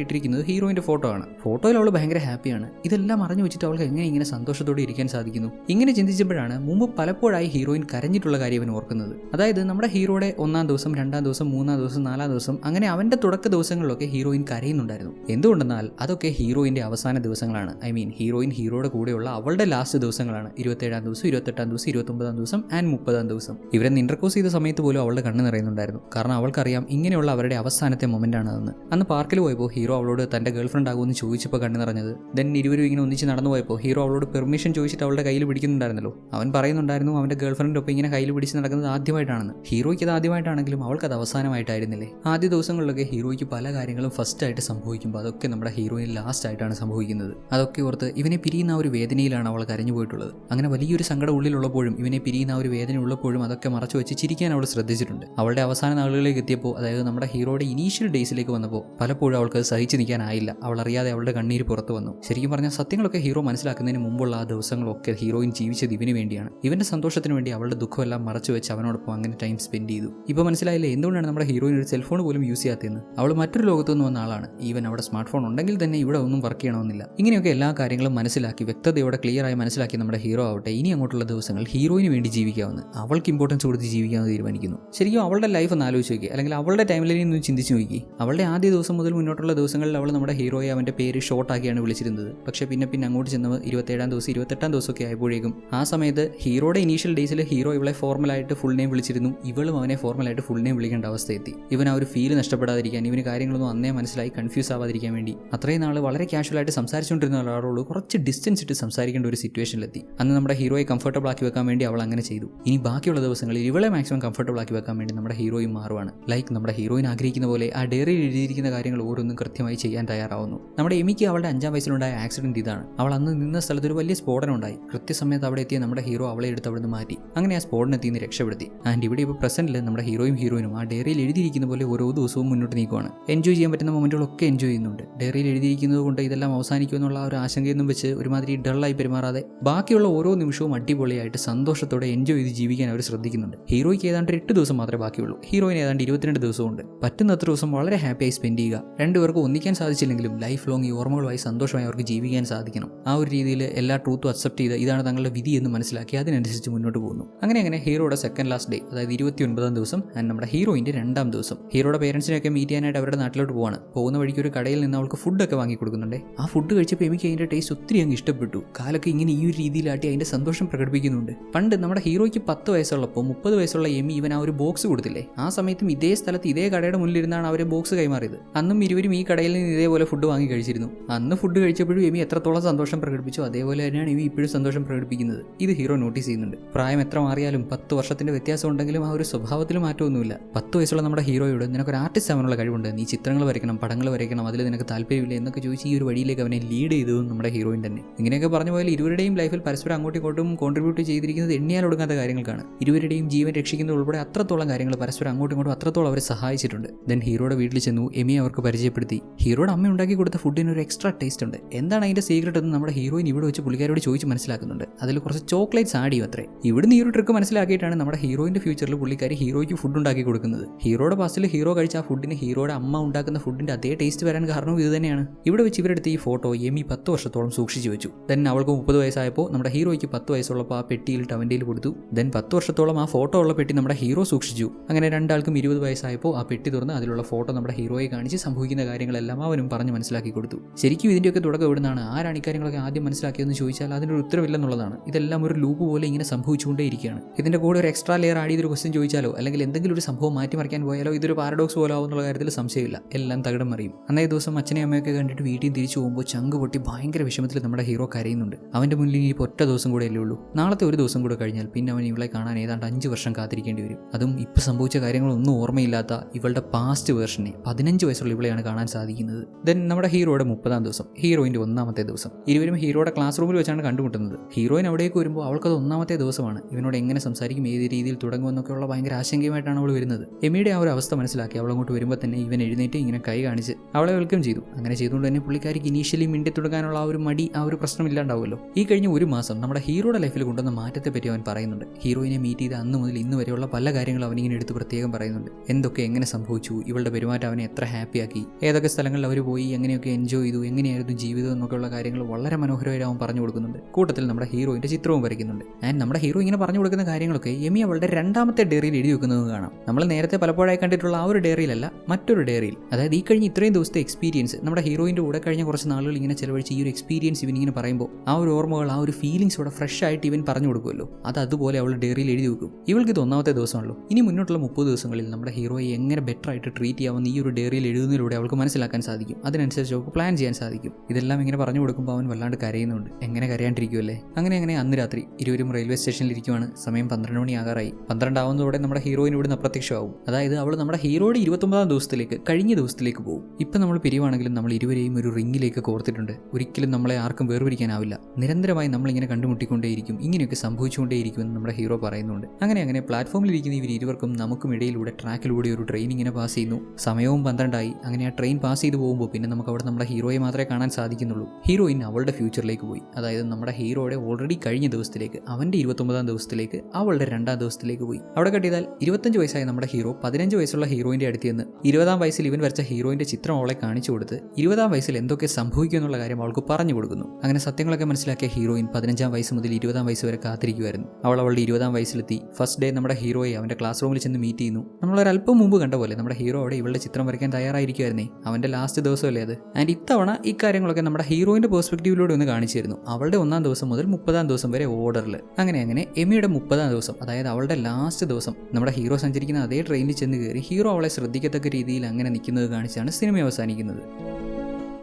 ഇട്ടിരിക്കുന്നത് ഹീറോയിന്റെ ഫോട്ടോ ആണ്. ഫോട്ടോയിൽ അവൾ ഭയങ്കര ഹാപ്പിയാണ്. ഇതെല്ലാം അറിഞ്ഞു വെച്ചിട്ട് അവൾക്ക് എങ്ങനെ ഇങ്ങനെ സന്തോഷത്തോടെ ഇരിക്കാൻ സാധിക്കുന്നു? ഇങ്ങനെ ചിന്തിച്ചപ്പോഴാണ് മുമ്പ് പലപ്പോഴായി ഹീറോയിൻ കരഞ്ഞിട്ടുള്ള കാര്യം അവൻ ഓർക്കുന്നത്. അതായത് നമ്മുടെ ഹീറോയുടെ ഒന്നാം ദിവസം രണ്ടാം ദിവസം മൂന്നാം ദിവസം നാലാം ദിവസം അങ്ങനെ അവന്റെ തുടക്ക ദിവസങ്ങളിലൊക്കെ ഹീറോയിൻ കരയുന്നുണ്ടായിരുന്നു. എന്തുകൊണ്ടെന്നാൽ അതൊക്കെ ഹീറോയിന്റെ അവസാന ദിവസങ്ങളാണ്. ഐ മീൻ ഹീറോയിൻ ഹീറോയുടെ കൂടെയുള്ള അവളുടെ ലാസ്റ്റ് ദിവസങ്ങളാണ്. ഇരുപത്തേഴാം ദിവസം ഇരുപത്തെട്ടാം ദിവസം ഇരുപത്തൊമ്പതാം ദിവസം ആൻഡ് മുപ്പതാം ദിവസം. ഇവരെ ഇന്റർകോസ് ചെയ്ത സമയത്ത് പോലും അവളുടെ കണ്ണ് നിറയുന്നുണ്ടായിരുന്നു. കാരണം അവൾക്കറിയാം ഇങ്ങനെയുള്ള അവരുടെ അവസാനത്തെ മൊമെന്റ് ആണ് അതെന്ന് അന്ന് പാർക്കിൽ പോയപ്പോൾ ഹീറോ അവളോട് തന്റെ ഗേൾഫ്രണ്ട് ആകുമെന്ന് ചോദിച്ചപ്പോൾ കണ്ണ് നിറഞ്ഞത് ദെൻ ഇരുവരും ഇങ്ങനെ ഒന്നിച്ച് നടന്നു പോയപ്പോൾ ഹീറോ അവളോട് പെർമിഷൻ ചോദിച്ചിട്ട് അവളുടെ കയ്യിൽ പിടിക്കുന്നുണ്ടായിരുന്നല്ലോ. അവൻ പറയുന്നുണ്ടായിരുന്നു അവന്റെ ഗേൾ ഒപ്പം ഇങ്ങനെ കയ്യിൽ പിടിച്ച് നടക്കുന്നത് ആദ്യമായിട്ടാണെന്ന്. ഹീറോയ്ക്ക് അത് ആദ്യമായിട്ടാണെങ്കിലും അവൾക്ക് അത് അവസാനമായിട്ടായിരുന്നില്ലേ? ആദ്യ ദിവസങ്ങളിലൊക്കെ ഹീറോയ്ക്ക് പല കാര്യങ്ങളും ഫസ്റ്റ് ആയിട്ട് സംഭവിക്കുമ്പോൾ അതൊക്കെ നമ്മുടെ ഹീറോയിൻ ലാസ്റ്റ് ആയിട്ടാണ് സംഭവിക്കുന്നത്. അതൊക്കെ ഓർത്ത് ഇവനെ പിരിയുന്ന ഒരു വേദനയിലാണ് അവൾ കരഞ്ഞു പോയിട്ടുള്ളത്. അങ്ങനെ വലിയൊരു സങ്കടം ഉള്ളിലുള്ളപ്പോഴും ഇവനെ പിരിയുന്ന ആ ഒരു വേദന ഉള്ളപ്പോഴും അതൊക്കെ മറച്ചു വെച്ച് ചിരിക്കാൻ അവൾ ശ്രദ്ധിച്ചിട്ടുണ്ട്. അവളുടെ അവസാന നാളുകളിലേക്ക് എത്തിയപ്പോൾ അതായത് നമ്മുടെ ഹീറോയുടെ ഇനീഷ്യൽ ഡേയ്സിലേക്ക് വന്നപ്പോൾ പലപ്പോഴും അവൾക്ക് സഹിച്ചു നിൽക്കാനായില്ല. അവൾ അറിയാതെ അവളുടെ കണ്ണീര് പുറത്തു വന്നു. ശരിക്കും പറഞ്ഞാൽ സത്യങ്ങളൊക്കെ ഹീറോ മനസ്സിലാക്കുന്നതിന് മുമ്പുള്ള ആ ദിവസങ്ങളൊക്കെ ഹീറോയിൻ ജീവിച്ചത് ഇവന് വേണ്ടിയാണ്. ഇവന്റെ സന്തോഷത്തിന് വേണ്ടി അവളുടെ ദുഃഖമെല്ലാം മറച്ചു വെച്ച് അവനോടൊപ്പം അങ്ങനെ ടൈം സ്പെൻഡ് ചെയ്തു. ഇപ്പോൾ മനസ്സിലായില്ലേ എന്തുകൊണ്ടാണ് നമ്മുടെ ഹീറോയിൻ ഒരു സെൽഫോൺ പോലും യൂസ് ചെയ്യാത്തതെന്ന്? അവൾ മറ്റൊരു ലോകത്തു നിന്ന് വന്ന ആളാണ്. ഈവൻ അവിടെ സ്മാർട്ട് ഫോൺ ഉണ്ടെങ്കിൽ തന്നെ ഇവിടെ ഒന്നും വർക്ക് ചെയ്യണമെന്നില്ല. ഇങ്ങനെയൊക്കെ എല്ലാ കാര്യങ്ങളും മനസ്സിലാക്കി വ്യക്തതയോടെ ക്ലിയർ ആയി മനസ്സിലാക്കി നമ്മുടെ ഹീറോ ആവട്ടെ ഇനി അങ്ങോട്ടുള്ള ദിവസങ്ങൾ ഹീറോയിന് വേണ്ടി ജീവിക്കാമെന്ന് അവൾക്ക് ഇമ്പോർട്ടൻസ് കൊടുത്ത് ജീവിക്കാമെന്ന് തീരുമാനിക്കുന്നു. ശരിക്കും അവളുടെ ലൈഫ് ഒന്ന് ആലോചിച്ച് നോക്കി അല്ലെങ്കിൽ അവളുടെ ടൈമിലേക്ക് ഒന്ന് ചിന്തിച്ച് നോക്കി അവളുടെ ആദ്യ ദിവസം മുതൽ മുന്നോട്ടുള്ള ദിവസങ്ങളിൽ അവൾ നമ്മുടെ ഹീറോയെ അവന്റെ പേര് ഷോർട്ടാക്കിയാണ് വിളിച്ചിരുന്നത്. പക്ഷേ പിന്നെ പിന്നെ അങ്ങോട്ട് ചെന്ന് ഇരുപത്തേഴാം ദിവസം ഇരുപത്തെട്ടാം ദിവസമൊക്കെ ആയപ്പോഴേക്കും ആ സമയത്ത് ഹീറോയുടെ ഇനീഷ്യൽ ഡേയ്സിൽ ഹീറോ ഇവളെ ഫോർമലായിട്ട് ഫുൾ നെയിം വിളിച്ചിരുന്നു. ഇവളും അവനെ ഫോർമലായിട്ട് ഫുൾ നെയിം വിളിക്കേണ്ട അവസ്ഥ എത്തി ഇവൻ ആ ഒരു ഫീൽ നഷ്ടപ്പെടാതിരിക്കാൻ ഇവന് കാര്യങ്ങളൊന്നും അന്നേ മനസ്സിലായി കൺഫ്യൂസ് ആവാതിരിക്കാൻ വേണ്ടി അത്രയും നാൾ വളരെ കാഷ്വലായിട്ട് സംസാരിച്ചുകൊണ്ടിരുന്ന ഒരാളോട് കുറച്ച് ഡിസ്റ്റൻസ് ഇട്ട് സംസാരിക്കേണ്ട ഒരു സിറ്റുവേഷനിലെത്തി അന്ന് നമ്മുടെ ഹീറോയെ കംഫർട്ടബിൾ ആക്കി വെക്കാൻ വേണ്ടി അവൾ അങ്ങനെ ചെയ്തു. ഇനി ബാക്കിയുള്ള ദിവസങ്ങളിൽ ഇവളെ മാക്സിമം കംഫർട്ടബിൾ ആക്കി വെക്കാൻ വേണ്ടി നമ്മുടെ ഹീറോയും മാറുവാണ്. ലൈക്ക് നമ്മുടെ ഹീറോയിൻ ആഗ്രഹിക്കുന്ന പോലെ ആ ഡയറിയിൽ എഴുതിയിരിക്കുന്ന കാര്യങ്ങൾ ഓരോന്നും കൃത്യമായി ചെയ്യാൻ തയ്യാറാവുന്നു. നമ്മുടെ എമിക്ക് അവളുടെ അഞ്ചാം വയസ്സിലുണ്ടായ ആക്സിഡന്റ് ഇതാണ്. അവൾ അന്ന് നിന്ന സ്ഥലത്ത് ഒരു വലിയ സ്ഫോടനം ഉണ്ടായി കൃത്യസമയത്ത് അവിടെ എത്തിയ നമ്മുടെ ഹീറോ അവളെ എടുത്ത് അവിടുന്ന് മാറ്റി. അങ്ങനെ ആ സ്ഫോടനത്തിൽ നിന്ന് രക്ഷപ്പെടുത്തി. ആൻഡ് ഇവിടെ ഇപ്പോൾ പ്രസന്റിൽ നമ്മുടെ ഹീറോയും ഹീറോയിനും ആ ഡയറിയിൽ എഴുതിയിരിക്കുന്ന പോലെ ഓരോ ദിവസവും മുന്നോട്ട് നീക്കുവാണ്. എൻജോയ് ചെയ്യാൻ പറ്റുന്ന മൊമെന്റുകളൊക്കെ എൻജോയ് ചെയ്യുന്നുണ്ട്. ഡയറിയിൽ എഴുതിയിരിക്കുന്നത് കൊണ്ട് ഇതെല്ലാം അവസാനിക്കുമെന്നുള്ള ഒരു ആശങ്കയൊന്നും വെച്ച് ഒരുമാതിരി ഡള്ളായി പെരുമാറാതെ ബാക്കിയുള്ള ഓരോ നിമിഷവും അടിപൊളിയായിട്ട് സന്തോഷത്തോടെ എൻജോയ് ചെയ്ത് ജീവിക്കാൻ അവർ ശ്രദ്ധിക്കുന്നുണ്ട്. ഹീറോയ്ക്ക് ഏതാണ്ട് എട്ട് ദിവസം മാത്രമേ ബാക്കിയുള്ളൂ. ഹീറോയിന് ഏതാണ്ട് ഇരുപത്തിരണ്ട് ദിവസമുണ്ട്. പറ്റുന്നത്ര ദിവസം വളരെ ഹാപ്പിയായി സ്പെൻഡ് ചെയ്യുക. രണ്ടുപേർക്കും ഒന്നിക്കാൻ സാധിച്ചില്ലെങ്കിലും ലൈഫ് ലോങ് ഈ ഓർമ്മകളുമായി സന്തോഷമായി അവർക്ക് ജീവിക്കാൻ സാധിക്കണം. ആ ഒരു രീതിയിൽ എല്ലാ ട്രൂത്തും അക്സെപ്റ്റ് ചെയ്ത് ഇതാണ് തങ്ങളുടെ വിധി എന്ന് മനസ്സിലാക്കി അതിനനുസരിച്ച് മുന്നോട്ട് പോകുന്നു. അങ്ങനെ അങ്ങനെ ഹീറോയുടെ സെക്കൻഡ് ലാസ്റ്റ് ഡേ അതായത് ഇരുപത്തി ഒൻപതാം ദിവസം ആൻഡ് നമ്മുടെ ഹീറോയിന്റെ രണ്ടാം ദിവസം. ഹീറോയുടെ പേരൻസിനെയൊക്കെ മീറ്റ് ചെയ്യാനായിട്ട് അവരുടെ നാട്ടിലോട്ട് പോവാണ്. പോകുന്ന വഴിക്ക് ഒരു കടയിൽ നിന്ന് അവൾക്ക് ഫുഡൊക്കെ വാങ്ങി കൊടുക്കുന്നുണ്ട്. ആ ഫുഡ് കഴിച്ചപ്പോൾ എനിക്ക് അതിന്റെ ടേസ്റ്റ് ഒത്തിരി അങ്ങ് ഇഷ്ടപ്പെട്ടു. കാലൊക്കെ ഇങ്ങനെ ഈ ഒരു രീതിയിലാട്ടി അതിന്റെ സന്തോഷം പ്രകടിപ്പിക്കുന്നുണ്ട്. പണ്ട് നമ്മുടെ ഹീറോയ്ക്ക് പത്ത് വയസ്സുള്ളപ്പോൾ മുപ്പത് വയസ്സുള്ള എമി ഇവൻ ആ ഒരു ബോക്സ് കൊടുത്തില്ലേ? ആ സമയത്തും ഇതേ സ്ഥലത്ത് ഇതേ കടയുടെ മുന്നിലിരുന്നാണ് അവർ ബോക്സ് കൈമാറിയത്. അന്നും ഇരുവരും ഈ കടയിൽ നിന്ന് ഇതേപോലെ ഫുഡ് വാങ്ങി കഴിച്ചിരുന്നു. അന്ന് ഫുഡ് കഴിച്ചപ്പോഴും എമി എത്രത്തോളം സന്തോഷം പ്രകടിപ്പിച്ചു അതേപോലെ തന്നെയാണ് എമി ഇപ്പോഴും സന്തോഷം പ്രകടിപ്പിക്കുന്നത്. ഇത് ഹീറോ നോട്ടീസ് ചെയ്യുന്നുണ്ട്. പ്രായം എത്ര മാറിയാലും പത്ത് വർഷത്തിന്റെ വ്യത്യാസം ഉണ്ടെങ്കിലും ആ ഒരു സ്വഭാവത്തിൽ മാറ്റമൊന്നുമില്ല. പത്ത് വയസ്സുള്ള നമ്മുടെ ഹീറോയോട് നിനക്ക് ഒരു ആർട്ടിസ്റ്റ് ആവാനുള്ള കഴിവുണ്ട്. നീ ചിത്രങ്ങൾ വരയ്ക്കണം പടങ്ങൾ വരയ്ക്കണം അതിൽ നിനക്ക് താല്പര്യമില്ല എന്നൊക്കെ ചോദിച്ച് ഈ ഒരു വഴിയിലേക്ക് അവനെ ലീഡ് ചെയ്തതും നമ്മുടെ ഹീറോയിൻ തന്നെ. ഇങ്ങനെയൊക്കെ പറഞ്ഞ പോലെ ഇരുവരുടെയും ലൈഫിൽ പരസ്പരം അങ്ങോട്ടും ഇങ്ങോട്ടും കോൺട്രിബ്യൂട്ട് ചെയ്തിരിക്കുന്നത് എണ്ണിയാൽ ഒടുങ്ങാത്ത കാര്യങ്ങൾക്കാണ്. ഇരുവരുടെയും ജീവൻ രക്ഷിക്കുന്നത് ഉൾപ്പെടെ അത്രത്തോളം കാര്യങ്ങൾ പരസ്പരം അങ്ങോട്ടും ഇങ്ങോട്ടും അത്രത്തോളം അവരെ സഹായിച്ചിട്ടുണ്ട്. ദെൻ ഹീറോയുടെ വീട്ടിൽ ചെന്നു എമി അവർക്ക് പരിചയപ്പെടുത്തി. ഹീറോയുടെ അമ്മ ഉണ്ടാക്കി കൊടുത്ത ഫുഡിന് ഒരു എക്സ്ട്രാ ടേസ്റ്റ് ഉണ്ട്. എന്താണ് അതിന്റെ സീക്രട്ട് എന്ന് നമ്മുടെ ഹീറോയിൻ ഇവിടെ വെച്ച് പുള്ളിക്കാരോട് ചോദിച്ച് മനസ്സിലാക്കുന്നുണ്ട്. അതിൽ കുറച്ച് ചോക്ലേറ്റ്സ് ആഡ് ചെയ്യും അത്രേ. ഇവിടുന്ന് ഈ ഒരു ട്രിക്ക് മനസ്സിലാക്കിയിട്ടാണ് നമ്മുടെ ഹീറോയിന്റെ ഫ്യൂച്ചറിൽ പുള്ളിക്കാർ ഹീറോയ്ക്ക് ഫുഡ് ഉണ്ടാക്കി കൊടുക്കുന്നത്. ഹീറോയുടെ പാസ്റ്റിൽ ഹീറോ കഴിച്ച ആ ഫുഡിന് ഹീറോയുടെ അമ്മ ഉണ്ടാക്കുന്ന ഫുഡിന്റെ അതേ ടേസ്റ്റ് വരാൻ കാരണവും ഇത് തന്നെയാണ്. ഇവിടെ വെച്ച് ഇവരെടുത്ത് ഈ ഫോട്ടോ എമി പത്ത് വർഷത്തോളം സൂക്ഷിച്ചു വെച്ചു. ദെൻ അവൾക്ക് മുപ്പത് വയസ്സായപ്പോൾ നമ്മുടെ ഹീറോയ്ക്ക് പത്ത് വയസ്സുള്ളപ്പോൾ ആ പെട്ടിയിൽ ടവന്റെയിൽ കൊടുത്തു. ദെൻ പത്ത് വർഷത്തോളം ആ ഫോട്ടോ ഉള്ള പെട്ടി നമ്മുടെ ഹീറോ സൂക്ഷിച്ചു. അങ്ങനെ രണ്ടാൾക്കും ഇരുപത് വയസ്സായപ്പോൾ ആ പെട്ടി തുറന്ന് അതിലുള്ള ഫോട്ടോ നമ്മുടെ ഹീറോയെ കാണിച്ച് സംഭവിക്കുന്ന കാര്യങ്ങളെല്ലാം അവനും പറഞ്ഞ് മനസ്സിലാക്കി കൊടുത്തു. ശരിക്കും ഇതിന്റെയൊക്കെ തുടക്കം എവിടുന്നാണ്? ആരാണ് ഇക്കാര്യങ്ങളൊക്കെ ആദ്യം മനസ്സിലാക്കിയതെന്ന് ചോദിച്ചാൽ അതിനൊരു ഉത്തരവില്ലെന്നുള്ളതാണ്. ഇതെല്ലാം ഒരു ലൂപ്പ് പോലെ ഇങ്ങനെ സംഭവിച്ചുകൊണ്ടേയിരിക്കുകയാണ്. ഇതിന്റെ കൂടെ ഒരു എക്സ്ട്രാ ലെയർ ആഡ് ചെയ്തൊരു ക്വസ്റ്റ്യൻ ചോദിച്ചാലോ അല്ലെങ്കിൽ എന്തെങ്കിലും ഒരു സംഭവം മാറ്റിമറിക്കാൻ പോയാലോ ഇതൊരു പാരഡോക്സ് പോലെ ആവുന്നുള്ള കാര്യത്തിൽ സംശയമില്ല. എല്ലാം തകിടം മറിയും. അന്നേ ദിവസം അച്ഛനെയും അമ്മയൊക്കെ കണ്ടിട്ട് വീട്ടിൽ തിരിച്ചു പോകുമ്പോൾ ചങ്ക് പൊട്ടി ഭയങ്കര വിഷമത്തിൽ നമ്മുടെ ഹീറോ കരയുന്നുണ്ട്. അവന്റെ മുന്നിൽ ഇനി ഒറ്റ ദിവസം കൂടെ അല്ലേ ഉള്ളൂ. നാളത്തെ ഒരു ദിവസം കൂടെ കഴിഞ്ഞാൽ പിന്നെ അവൻ ഇവളെ കാണാൻ ഏതാണ്ട് അഞ്ച് വർഷം കാത്തിരിക്കേണ്ടി വരും. അതും ഇപ്പോൾ സംഭവിച്ച കാര്യങ്ങളൊന്നും ഓർമ്മയില്ലാത്ത ഇവളുടെ പാസ്റ്റ് വേർഷനെ പതിനഞ്ച് വയസ്സുള്ള ഇവളെയാണ് കാണാൻ സാധിക്കുന്നത്. ദെൻ നമ്മുടെ ഹീറോയുടെ മുപ്പതാം ദിവസം. ഹീറോയിന്റെ ഒന്നാമത്തെ ദിവസം. ഇരുവരും ഹീറോയുടെ ക്ലാസ് റൂമിൽ വെച്ചാണ് കണ്ടുമുട്ടുന്നത്. ഹീറോയിൻ അവിടേക്ക് വരുമ്പോൾ അവൾക്കത് ഒന്നാമത്തെ ദിവസമാണ്. ഇവനോട് എങ്ങനെ സംസാരിക്കും ഏത് രീതിയിൽ തുടങ്ങുമെന്നൊക്കെയുള്ള ഭയങ്കര ആശങ്കയുമായിട്ടാണ് അവൾ വരുന്നത്. എമ്മിയുടെ ആ ഒരു അവസ്ഥ മനസ്സിലാക്കി അവൾ അങ്ങോട്ട് വരുമ്പോൾ തന്നെ ഇവൻ എഴുന്നേറ്റ് ഇങ്ങനെ കൈ കാണിച്ച് അവളെ വെൽക്കം ചെയ്തു. അങ്ങനെ ചെയ്തുകൊണ്ട് തന്നെ പുള്ളിക്കാരിക്ക് ഇനീഷ്യലി മിണ്ടി തുടങ്ങാനുള്ള ആ ഒരു മടി ആ ഒരു പ്രശ്നം ഇല്ലാണ്ടാവുമല്ലോ. ഈ കഴിഞ്ഞ ഒരു മാസം നമ്മുടെ ഹീറോയുടെ ലൈഫിൽ കൊണ്ടുവന്ന മാറ്റത്തെ പറ്റി അവൻ പറയുന്നുണ്ട്. ഹീറോയിനെ മീറ്റ് ചെയ്ത അന്ന് മുതൽ ഇന്ന് വരെയുള്ള പല കാര്യങ്ങളും അവനിങ്ങനെ എടുത്ത് പ്രത്യേകം പറയുന്നുണ്ട്. എന്തൊക്കെ എങ്ങനെ സംഭവിച്ചു ഇവളുടെ പെരുമാറ്റം അവനെ എത്ര ഹാപ്പിയാക്കി ഏതൊക്കെ സ്ഥലങ്ങളിൽ അവർ പോയി എങ്ങനെയൊക്കെ എൻജോയ് ചെയ്തു എങ്ങനെയായിരുന്നു ജീവിതം എന്നൊക്കെയുള്ള കാര്യങ്ങൾ വളരെ മനോഹരമായി അവൻ പറഞ്ഞു കൊടുക്കുന്നുണ്ട്. കൂട്ടത്തിൽ നമ്മുടെ ഹീറോയിന്റെ ചിത്രവും വരയ്ക്കുന്നുണ്ട്. ആൻഡ് നമ്മുടെ ഹീറോ ഇങ്ങനെ പറഞ്ഞു കൊടുക്കുന്ന കാര്യങ്ങളൊക്കെ എമി അവളുടെ രണ്ടാമത്തെ ഡയറിയിൽ എഴുതി വെക്കുന്നത് കാണാം. നമ്മൾ നേരത്തെ പലപ്പോഴായി കണ്ടിട്ടുള്ള ആ ഒരു ഡയറിയിലല്ല മറ്റൊരു ഡയറിയിൽ. അതായത് ഈ കഴിഞ്ഞ ഇത്രയും ദിവസത്തെ എക്സ്പീരിയൻസ് നമ്മുടെ ഹീറോയിന്റെ കൂടെ കഴിഞ്ഞ കുറച്ച് നാളുകൾ ഇങ്ങനെ ചിലവഴിച്ച് ഈ ഒരു എക്സ്പീരിയൻസ് ഇവൻ ഇങ്ങനെ പറയുമ്പോൾ ആ ഒരു ഓർമ്മകൾ ആ ഒരു ഫീലിംഗ്സ് ഇവിടെ ഫ്രഷ് ആയിട്ട് ഇവൻ പറഞ്ഞു കൊടുക്കുമല്ലോ. അത് അതുപോലെ അവൾ ഡയറിയിൽ എഴുതി വെക്കും. ഇവൾക്ക് ഇത് ഒന്നാമത്തെ ദിവസമാണല്ലോ. ഇനി മുന്നോട്ടുള്ള മുപ്പത് ദിവസങ്ങളിൽ നമ്മുടെ ഹീറോയെ എങ്ങനെ ബെറ്റർ ആയിട്ട് ട്രീറ്റ് ചെയ്യാവുന്ന ഈ ഒരു ഡയറിയിൽ എഴുതുന്നതിലൂടെ അവൾക്ക് മനസ്സിലാക്കാൻ സാധിക്കും. അതിനനുസരിച്ച് അവൾക്ക് പ്ലാൻ ചെയ്യാൻ സാധിക്കും. ഇതെല്ലാം ഇങ്ങനെ പറഞ്ഞു കൊടുക്കുമ്പോൾ അവൻ വല്ലാണ്ട് കരയുന്നുണ്ട്. എങ്ങനെ കരയാണ്ടിരിക്കുമല്ലേ അങ്ങനെ അങ്ങനെ അന്ന് രാത്രി ഇരുവരും റെയിൽവേ സ്റ്റേഷനിൽ ഇരിക്കുവാണ് സമയം പന്ത്രണ്ട് മണി ആകാറായി. പന്ത്രണ്ടാവുന്നതോടെ നമ്മുടെ ഹീറോയിൻ ഇവിടുന്ന് അപ്രത്യക്ഷമാവും. അതായത് അവൾ നമ്മുടെ ഹീറോയുടെ ഇരുപത്തൊമ്പതാം ദിവസത്തിലേക്ക് കഴിഞ്ഞ ദിവസത്തിലേക്ക് പോകും. ഇപ്പം നമ്മൾ പിരിവാണെങ്കിലും നമ്മൾ ഇരുവരെയും ഒരു റിങ്ങിലേക്ക് കോർത്തിട്ടുണ്ട്. ഒരിക്കലും നമ്മളെ ആർക്കും വേർപിരിക്കാനാവില്ല. നിരന്തരമായി നമ്മളിങ്ങനെ കണ്ടുമുട്ടിക്കൊണ്ടേയിരിക്കും. ഇങ്ങനെയൊക്കെ സംഭവിച്ചുകൊണ്ടേയിരിക്കുമെന്ന് നമ്മുടെ ഹീറോ പറയുന്നുണ്ട്. അങ്ങനെ അങ്ങനെ പ്ലാറ്റ്ഫോമിൽ ഇരിക്കുന്ന ഇവർ ഇരുവർക്കും നമുക്കും ഇടയിലൂടെ ട്രാക്കിലൂടെ ഒരു ട്രെയിൻ ഇങ്ങനെ പാസ് ചെയ്യുന്നു. സമയവും പന്ത്രണ്ടായി. അങ്ങനെ ആ ട്രെയിൻ പാസ് ചെയ്തു പോകുമ്പോൾ പിന്നെ നമുക്ക് അവിടെ നമ്മുടെ ഹീറോയെ മാത്രമേ കാണാൻ സാധിക്കുന്നുള്ളൂ. ഹീറോയിൻ അവളുടെ ഫ്യൂച്ചറിലേക്ക് പോയി. അതായത് നമ്മുടെ ഹീറോയുടെ ഓൾറെഡി കഴിഞ്ഞ ദിവസത്തിലേക്ക് അവന്റെ ഇരുപത്തൊമ്പതാം ദിവസത്തിലേക്ക് അവളുടെ രണ്ടാം ദിവസത്തിലേക്ക് പോയി. അവിടെ കട്ടിയതാൽ ഇരുപത്തഞ്ച് വയസ്സായ നമ്മുടെ ഹീറോ പതിനഞ്ച് വയസ്സുള്ള ഹീറോയിന്റെ അടുത്ത് നിന്ന് ഇരുപതാം വയസ്സിൽ ഇവൻ വരച്ച ഹീറോയിന്റെ ചിത്രം അവളെ കാണിച്ചു കൊടുത്ത് ഇരുപതാം വയസ്സിൽ എന്തൊക്കെ സംഭവിക്കും എന്നുള്ള കാര്യം അവൾക്ക് പറഞ്ഞു കൊടുക്കുന്നു. അങ്ങനെ സത്യങ്ങളൊക്കെ മനസ്സിലാക്കിയ ഹീറോയിൻ പതിനഞ്ചാം വയസ്സ് മുതൽ ഇരുപതാം വയസ്സ് വരെ കാത്തിരിക്കുമായിരുന്നു അവൾ അവളുടെ ഇരുപതാം വയസ്സിലെത്തി. ഫസ്റ്റ് ഡേ നമ്മുടെ ഹീറോയെ അവന്റെ ക്ലാസ് റൂമിൽ ചെന്ന് മീറ്റ് ചെയ്യുന്നു. നമ്മളൊരല്പം മുമ്പ് കണ്ട പോലെ നമ്മുടെ ഹീറോ അവിടെ ഇവളുടെ ചിത്രം വരയ്ക്കാൻ തയ്യാറായിരിക്കുമായിരുന്നേ അവന്റെ ലാസ്റ്റ് ദിവസമല്ലേ അത്? ആൻഡ് ഇത്തവണ ഈ കാര്യങ്ങളൊക്കെ നമ്മുടെ ഹീറോയിന്റെ പേഴ്സ്പെക്റ്റീവിലൂടെ ഒന്ന് കാണിച്ചിരുന്നു. അവളുടെ ഒന്നാം ദിവസം മുതൽ മുപ്പതാം ദിവസം വരെ ഓർഡറിൽ അങ്ങനെ അങ്ങനെ എമിയുടെ മുപ്പതാം ദിവസം അതായത് അവളുടെ ലാസ്റ്റ് ദിവസം നമ്മുടെ ഹീറോ സഞ്ചരിക്കുന്ന അതേ ട്രെയിനിൽ ചെന്ന് കയറി ഹീറോ അവളെ ശ്രദ്ധിക്കത്തക്ക രീതിയിൽ അങ്ങനെ നിൽക്കുന്നത് കാണിച്ചാണ് സിനിമ അവസാനിക്കുന്നത്.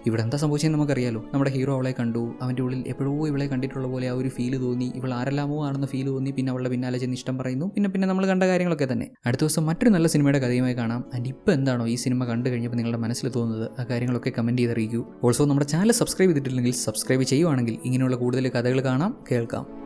ഇവിടെ എന്താ സംഭവിച്ചതെന്ന് നമുക്കറിയാലോ. നമ്മുടെ ഹീറോ അവളെ കണ്ടു. അവന്റെ ഉള്ളിൽ എപ്പോഴോ ഇവളെ കണ്ടിട്ടുള്ള പോലെ ആ ഒരു ഫീൽ തോന്നി. ഇവൾ ആരെല്ലാമോ ആണെന്ന് ഫീൽ തോന്നി. പിന്നെ അവളുടെ പിന്നാലെ ചെന്ന് ഇഷ്ടം പറയുന്നു. പിന്നെ പിന്നെ നമ്മൾ കണ്ട കാര്യങ്ങളൊക്കെ തന്നെ. അടുത്ത ദിവസം മറ്റൊരു നല്ല സിനിമയുടെ കഥയുമായി കാണാം. ആൻഡ് ഇപ്പോൾ എന്താണോ ഈ സിനിമ കണ്ടു കഴിഞ്ഞപ്പോൾ നിങ്ങളുടെ മനസ്സിൽ തോന്നുന്നത്? ആ കാര്യങ്ങളൊക്കെ കമന്റ് ചെയ്തറിയിക്കൂ. ഓൾസോ നമ്മുടെ ചാനൽ സബ്സ്ക്രൈബ് ചെയ്തിട്ടില്ലെങ്കിൽ സബ്സ്ക്രൈബ് ചെയ്യുവാണെങ്കിൽ ഇങ്ങനെയുള്ള കൂടുതൽ കഥകൾ കാണാം കേൾക്കാം.